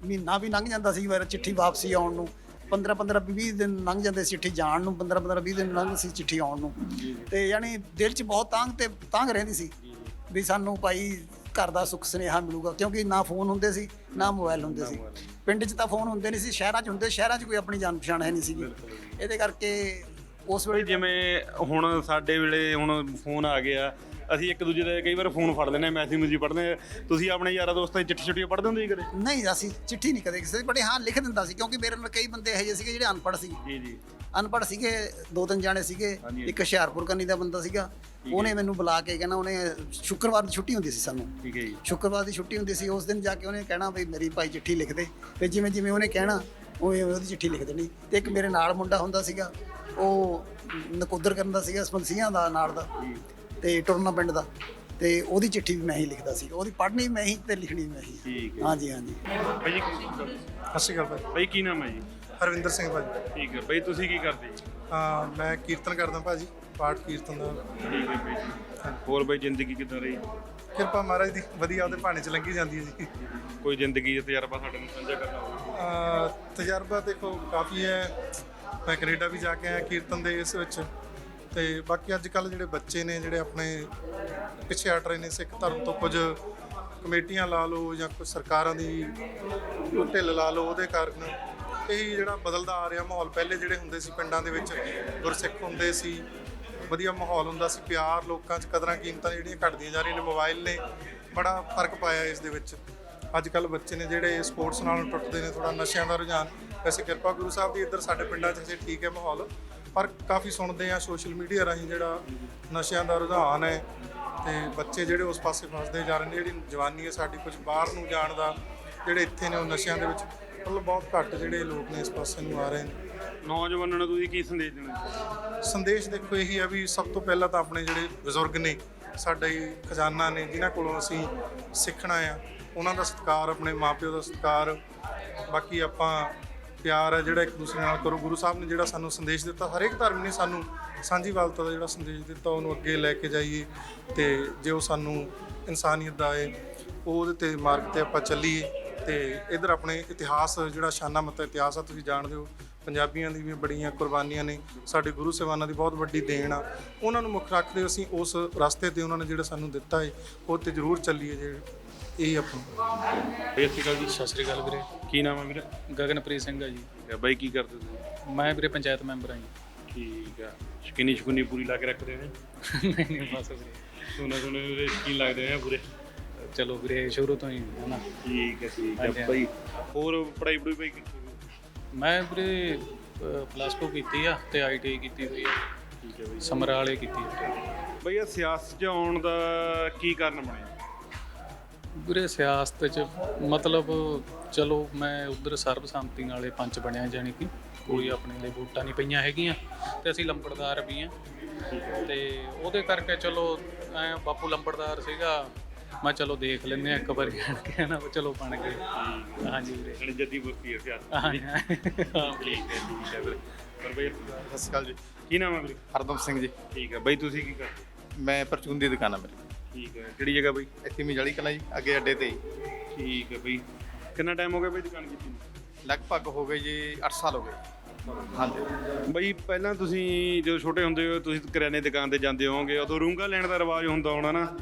ਮਹੀਨਾ ਵੀ ਲੰਘ ਜਾਂਦਾ ਸੀ ਵਾਰ ਚਿੱਠੀ ਵਾਪਸੀ ਆਉਣ ਨੂੰ। 15 15 20 ਦਿਨ ਲੰਘ ਜਾਂਦੇ ਸੀ ਚਿੱਠੀ ਜਾਣ ਨੂੰ 15 15 20 ਦਿਨ ਲੰਘ ਸੀ ਚਿੱਠੀ ਆਉਣ ਨੂੰ। ਤੇ ਯਾਨੀ ਦਿਲ 'ਚ ਬਹੁਤ ਤਾਂਗ ਤੇ ਤਾਂਗ ਰਹਿੰਦੀ ਸੀ। ਵੀ ਸਾਨੂੰ ਭਾਈ ਘਰ ਦਾ ਸੁੱਖ ਸੁਨੇਹਾ ਮਿਲੂਗਾ ਕਿਉਂਕਿ ਨਾ ਫੋਨ ਹੁੰਦੇ ਸੀ ਨਾ ਮੋਬਾਈਲ ਹੁੰਦੇ ਸੀ। ਪਿੰਡ 'ਚ ਤਾਂ ਫੋਨ ਹੁੰਦੇ ਨਹੀਂ ਸੀ ਸ਼ਹਿਰਾਂ 'ਚ ਹੁੰਦੇ ਸ਼ਹਿਰਾਂ 'ਚ ਕੋਈ ਆਪਣੀ ਜਾਣ ਪਛਾਣ ਹੈ ਨਹੀਂ ਸੀਗੀ। ਇਹਦੇ ਕਰਕੇ ਉਸ ਵੇਲੇ ਜਿਵੇਂ ਹੁਣ ਸਾਡੇ ਵੇਲੇ ਹੁਣ ਫੋਨ ਆ ਗਿਆ ਅਸੀਂ ਇੱਕ ਦੂਜੇ ਦੇ ਕਈ ਵਾਰ ਫੋਨ ਫੜ ਲੈਨੇ ਮੈਸੇਜ ਮੂਜੀ ਪੜ੍ਹਦੇ ਆ ਤੁਸੀਂ ਆਪਣੇ ਯਾਰਾਂ ਦੋਸਤਾਂ ਦੀ ਚਿੱਠੀ ਛੁੱਟੀਆਂ ਪੜ੍ਹਦੇ ਹੁੰਦੇ ਸੀ ਕਦੇ? ਨਹੀਂ ਅਸੀਂ ਚਿੱਠੀ ਨਹੀਂ ਕਦੇ ਕਿਸੇ ਦੀ ਬੜੇ ਹਾਂ ਲਿਖ ਦਿੰਦਾ ਸੀ ਕਿਉਂਕਿ ਮੇਰੇ ਨਾਲ ਕਈ ਬੰਦੇ ਇਹੋ ਜਿਹੇ ਸੀਗੇ ਜਿਹੜੇ ਅਨਪੜ੍ਹ ਸੀ। ਜੀ ਜੀ। ਅਨਪੜ੍ਹ ਸੀਗੇ ਦੋ ਤਿੰਨ ਜਾਣੇ ਸੀਗੇ ਇੱਕ ਹੁਸ਼ਿਆਰਪੁਰ ਕੰਨੀ ਦਾ ਬੰਦਾ ਸੀਗਾ ਉਹਨੇ ਮੈਨੂੰ ਬੁਲਾ ਕੇ ਕਹਿੰਦਾ ਉਹਨੇ ਸ਼ੁੱਕਰਵਾਰ ਦੀ ਛੁੱਟੀ ਹੁੰਦੀ ਸੀ ਸਾਨੂੰ। ਠੀਕ ਹੈ ਜੀ। ਸ਼ੁੱਕਰਵਾਰ ਦੀ ਛੁੱਟੀ ਹੁੰਦੀ ਸੀ ਉਸ ਦਿਨ ਜਾ ਕੇ ਉਹਨੇ ਕਹਿਣਾ ਵੀ ਮੇਰੀ ਭਾਈ ਚਿੱਠੀ ਲਿਖ ਦੇ। ਤੇ ਜਿਵੇਂ ਜਿਵੇਂ ਉਹਨੇ ਕਹਿਣਾ ਉਵੇਂ ਉਹਦੀ ਚਿੱਠੀ ਲਿਖ ਦੇਣੀ। ਤੇ ਇੱਕ ਮੇਰੇ ਨਾਲ ਮੁੰਡਾ ਹੁੰਦਾ ਸੀਗਾ ਉਹ ਨਕੋਦਰ ਕਰਨ ਦਾ ਸੀਗਾ ਸਮਸੀਆਂ ਦਾ ਨਾਲ ਦਾ। ਤੇ ਟੁਰਨਾ ਪਿੰਡ ਦਾ। ਤੇ ਉਹਦੀ ਚਿੱਠੀ ਵੀ ਮੈਂ ਹੀ ਲਿਖਦਾ ਸੀ। ਉਹਦੀ ਪੜ੍ਹਨੀ ਮੈਂ ਹੀ ਤੇ ਲਿਖਣੀ ਮੈਂ ਹੀ। ਠੀਕ ਹੈ ਹਾਂਜੀ ਹਾਂਜੀ। ਭਾਈ ਜੀ ਸਤਿ ਸ਼੍ਰੀ ਅਕਾਲ ਭਾਈ। ਭਾਈ ਕੀ ਨਾਮ ਹੈ ਜੀ? ਹਰਵਿੰਦਰ ਸਿੰਘ ਭਾਜੀ ਠੀਕ ਹੈ। ਭਾਈ ਤੁਸੀਂ ਕੀ ਕਰਦੇ ਜੀ? ਮੈਂ ਕੀਰਤਨ ਕਰਦਾ ਭਾਜੀ ਪਾਠ ਕੀਰਤਨ ਦਾ। ਠੀਕ ਹੈ ਭਾਈ ਜੀ ਹੋਰ ਭਾਈ ਜ਼ਿੰਦਗੀ ਕਿੱਦਾਂ ਰਹੀ? ਕਿਰਪਾ ਮਹਾਰਾਜ ਦੀ ਵਧੀਆ ਉਹਦੇ ਭਾਣੇ ਚ ਲੰਘੀ ਜਾਂਦੀ ਹੈ ਜੀ ਕੋਈ ਜ਼ਿੰਦਗੀ ਦਾ ਤਜਰਬਾ ਸਾਡੇ ਨਾਲ ਸਾਂਝਾ ਕਰਨਾ ਹੋਵੇ? ਤਜਰਬਾ ਦੇਖੋ ਕਾਫੀ ਹੈ। ਮੈਂ ਕੈਨੇਡਾ ਵੀ ਜਾ ਕੇ ਆਇਆ ਕੀਰਤਨ ਦੇ ਇਸ ਵਿੱਚ। ਤੇ ਬਾਕੀ ਅੱਜ ਕੱਲ ਜਿਹੜੇ ਬੱਚੇ ਨੇ ਜਿਹੜੇ ਆਪਣੇ ਪਿੱਛੇ ਹਟ ਰਹੇ ਨੇ ਸਿੱਖ ਧਰਮ ਤੋਂ ਕੁਝ ਕਮੇਟੀਆਂ ਲਾ ਲਓ ਜਾਂ ਕੁਝ ਸਰਕਾਰਾਂ ਦੀ ਢਿੱਲ ਲਾ ਲਓ ਉਹਦੇ ਕਾਰਨ ਇਹੀ ਜਿਹੜਾ ਬਦਲਦਾ ਆ ਰਿਹਾ ਮਾਹੌਲ, ਪਹਿਲੇ ਜਿਹੜੇ ਹੁੰਦੇ ਸੀ ਪਿੰਡਾਂ ਦੇ ਵਿੱਚ ਗੁਰਸਿੱਖ ਹੁੰਦੇ ਸੀ, ਵਧੀਆ ਮਾਹੌਲ ਹੁੰਦਾ ਸੀ, ਪਿਆਰ ਲੋਕਾਂ 'ਚ ਕਦਰਾਂ ਕੀਮਤਾਂ ਜਿਹੜੀਆਂ ਘਟਦੀਆਂ ਜਾ ਰਹੀਆਂ ਨੇ, ਮੋਬਾਈਲ ਨੇ ਬੜਾ ਫ਼ਰਕ ਪਾਇਆ ਇਸ ਦੇ ਵਿੱਚ। ਅੱਜ ਕੱਲ ਬੱਚੇ ਨੇ ਜਿਹੜੇ ਸਪੋਰਟਸ ਨਾਲ ਟੁੱਟਦੇ ਨੇ ਥੋੜਾ ਨਸ਼ਿਆਂ ਦਾ ਰੁਝਾਨ। ਵੈਸੇ ਕਿਰਪਾ ਗੁਰੂ ਸਾਹਿਬ ਦੀ ਇੱਧਰ ਸਾਡੇ ਪਿੰਡਾਂ 'ਚ ਹਜੇ ਠੀਕ ਹੈ ਮਾਹੌਲ, ਪਰ ਕਾਫੀ ਸੁਣਦੇ ਆ ਸੋਸ਼ਲ ਮੀਡੀਆ ਰਾਹੀਂ ਜਿਹੜਾ ਨਸ਼ਿਆਂ ਦਾ ਰੁਝਾਨ ਹੈ ਤੇ ਬੱਚੇ ਜਿਹੜੇ ਉਸ ਪਾਸੇ ਫਸਦੇ ਜਾ ਰਹੇ ਨੇ, ਜਿਹੜੀ ਜਵਾਨੀ ਹੈ ਸਾਡੀ, ਕੁਝ ਬਾਹਰ ਨੂੰ ਜਾਣ ਦਾ, ਜਿਹੜੇ ਇੱਥੇ ਨੇ ਉਹ ਨਸ਼ਿਆਂ ਦੇ ਵਿੱਚ ਮਤਲਬ ਬਹੁਤ ਘੱਟ ਜਿਹੜੇ ਲੋਕ ਨੇ ਇਸ ਪਾਸੇ ਨੂੰ ਆ ਰਹੇ ਨੇ। ਨੌਜਵਾਨਾਂ ਨੂੰ ਤੁਸੀਂ ਕੀ ਸੰਦੇਸ਼ ਦੇਣਾ ਸੰਦੇਸ਼ ਦੇਖੋ ਇਹੀ ਹੈ ਵੀ ਸਭ ਤੋਂ ਪਹਿਲਾਂ ਤਾਂ ਆਪਣੇ ਜਿਹੜੇ ਬਜ਼ੁਰਗ ਨੇ ਸਾਡੇ ਖਜ਼ਾਨਾ ਨੇ ਜਿਨ੍ਹਾਂ ਕੋਲੋਂ ਅਸੀਂ ਸਿੱਖਣਾ ਆ ਉਹਨਾਂ ਦਾ ਸਤਿਕਾਰ ਆਪਣੇ ਮਾਪਿਓ ਦਾ ਸਤਿਕਾਰ। ਬਾਕੀ ਆਪਾਂ ਪਿਆਰ ਹੈ ਜਿਹੜਾ ਇੱਕ ਦੂਸਰੇ ਨਾਲ ਕਰੋ। ਗੁਰੂ ਸਾਹਿਬ ਨੇ ਜਿਹੜਾ ਸਾਨੂੰ ਸੰਦੇਸ਼ ਦਿੱਤਾ ਹਰੇਕ ਧਰਮ ਨੇ ਸਾਨੂੰ ਸਾਂਝੀਵਾਲਤਾ ਦਾ ਜਿਹੜਾ ਸੰਦੇਸ਼ ਦਿੱਤਾ ਉਹਨੂੰ ਅੱਗੇ ਲੈ ਕੇ ਜਾਈਏ ਤੇ ਜੇ ਉਹ ਸਾਨੂੰ ਇਨਸਾਨੀਅਤ ਦਾ ਹੈ ਉਹ ਉਹਦੇ ਤੇ ਮਾਰਗ ਤੇ ਆਪਾਂ ਚੱਲੀਏ। ਤੇ ਇਧਰ ਆਪਣੇ ਇਤਿਹਾਸ ਜਿਹੜਾ ਸ਼ਾਨਾ ਮਤ ਇਤਿਹਾਸ ਆ ਤੁਸੀਂ ਜਾਣਦੇ ਹੋ ਪੰਜਾਬੀਆਂ ਦੀ ਵੀ ਬੜੀਆਂ ਕੁਰਬਾਨੀਆਂ ਨੇ ਸਾਡੇ ਗੁਰੂ ਸਾਹਿਬਾਨਾਂ ਦੀ ਬਹੁਤ ਵੱਡੀ ਦੇਣ ਆ। ਉਹਨਾਂ ਨੂੰ ਮੁੱਖ ਰੱਖਦੇ ਅਸੀਂ ਉਸ ਰਸਤੇ ਤੇ ਉਹਨਾਂ ਨੇ ਜਿਹੜਾ ਸਾਨੂੰ ਦਿੱਤਾ ਹੈ ਉਹ ਤੇ ਜ਼ਰੂਰ ਚੱਲੀਏ ਜੇ ਇਹ ਆਪਣਾ ਸਤਿ ਸ਼੍ਰੀ ਅਕਾਲ ਜੀ। ਸਤਿ ਸ੍ਰੀ ਅਕਾਲ ਵੀਰੇ। ਕੀ ਨਾਮ ਹੈ ਵੀਰੇ? ਗਗਨਪ੍ਰੀਤ ਸਿੰਘ ਆ ਜੀ। ਬਾਈ ਕੀ ਕਰਦੇ ਤੁਸੀਂ? ਮੈਂ ਵੀਰੇ ਪੰਚਾਇਤ ਮੈਂਬਰ ਹਾਂ ਜੀ। ਠੀਕ ਆ। ਸ਼ਕਿਨੀ ਸ਼ਕੁਨੀ ਪੂਰੀ ਲਾ ਕੇ ਰੱਖਦੇ ਹੋ ਨਹੀਂ ਨਹੀਂ ਬਸ ਵੀਰੇ। ਸੋਨਾ ਸੋਨੇ ਦੇ ਸ਼ਕੀਨ ਲੱਗਦੇ ਆ ਪੂਰੇ। ਚਲੋ ਵੀਰੇ ਸ਼ੁਰੂ ਤੋਂ ਹੀ ਹੈ ਨਾ? ਠੀਕ ਹੈ ਠੀਕ ਹਾਂਜੀ, ਹੈ ਬਾਈ ਹੋਰ ਪੜਾਈ ਪੜੂਈ ਬਾਈ ਕੀਤੀ ਮੈਂ ਵੀਰੇ ਪਲੱਸ 2 ਕੀਤੀ ਆ ਤੇ ਆਈਟੀਆਈ ਕੀਤੀ ਹੋਈ ਆ। ਠੀਕ ਹੈ ਬਾਈ ਸਮਰਾਲੇ ਕੀਤੀ ਆ। ਇਹ ਸਿਆਸਤ 'ਚ ਆਉਣ ਦਾ ਕੀ ਕਾਰਨ ਬਣਿਆ? ਵੀਰੇ ਸਿਆਸਤ 'ਚ ਮਤਲਬ ਚਲੋ ਮੈਂ ਉਧਰ ਸਰਬਸੰਮਤੀ ਨਾਲੇ ਪੰਚ ਬਣਿਆ ਜਾਣੀ ਕਿ ਕੋਈ ਆਪਣੇ ਲਈ ਵੋਟਾਂ ਨਹੀਂ ਪਈਆਂ ਹੈਗੀਆਂ ਤੇ ਅਸੀਂ ਲੰਬੜਦਾਰ ਵੀ ਆ। ਤੇ ਉਹਦੇ ਕਰਕੇ ਚਲੋ ਐ ਬਾਪੂ ਲੰਬੜਦਾਰ ਸੀਗਾ ਮੈਂ ਚਲੋ ਦੇਖ ਲੈਂਦੇ ਆ ਇੱਕ ਵਾਰੀ ਆਣ ਕੇ ਨਾ ਚਲੋ ਬਣ ਗਏ। ਹਾਂਜੀ ਵੀਰੇ। ਜੱਦੀ ਬਸਤੀ ਹੈ ਸਿਆਸਤ ਹਾਂਜੀ। ਹਾਂ ਹੈ ਠੀਕ ਹੈ ਵੀਰੇ। ਪਰ ਬਈ ਸਤਿ ਸ਼੍ਰੀ ਅਕਾਲ ਜੀ। ਕੀ ਨਾਮ ਹੈ ਵੀਰੇ? ਹਰਦਮ ਸਿੰਘ ਜੀ। ਠੀਕ ਹੈ। ਬਈ ਤੁਸੀਂ ਕੀ ਕਰਦੇ? ਮੈਂ ਪਰਚੂਨ ਦੀ ਦੁਕਾਨ ਆ ਮੇਰੀ। ਠੀਕ ਹੈ। ਕਿਹੜੀ ਜਗ੍ਹਾ ਬਈ? ਇੱਥੇ ਮਿਜਾਲੀ ਕਲਾਂ ਜੀ ਅੱਗੇ ਅੱਡੇ ਤੇ। ਠੀਕ ਹੈ ਬਈ। ਕਿੰਨਾ ਟਾਈਮ ਹੋ ਗਿਆ ਬਈ ਦੁਕਾਨ ਕੀਤੀ ਨੂੰ? ਲਗਭਗ ਹੋ ਗਏ ਜੀ 8 ਸਾਲ ਹੋ ਗਏ। ਹਾਂਜੀ। ਬਈ ਪਹਿਲਾਂ ਤੁਸੀਂ ਜਦੋਂ ਛੋਟੇ ਹੁੰਦੇ ਹੋ ਤੁਸੀਂ ਕਰਿਆਨੇ ਦੁਕਾਨ ਤੇ ਜਾਂਦੇ ਹੋਵੋਗੇ ਉਦੋਂ ਰੂੰਗਾ ਲੈਣ ਦਾ ਰਿਵਾਜ ਹੁੰਦਾ ਹੋਣਾ ਨਾ?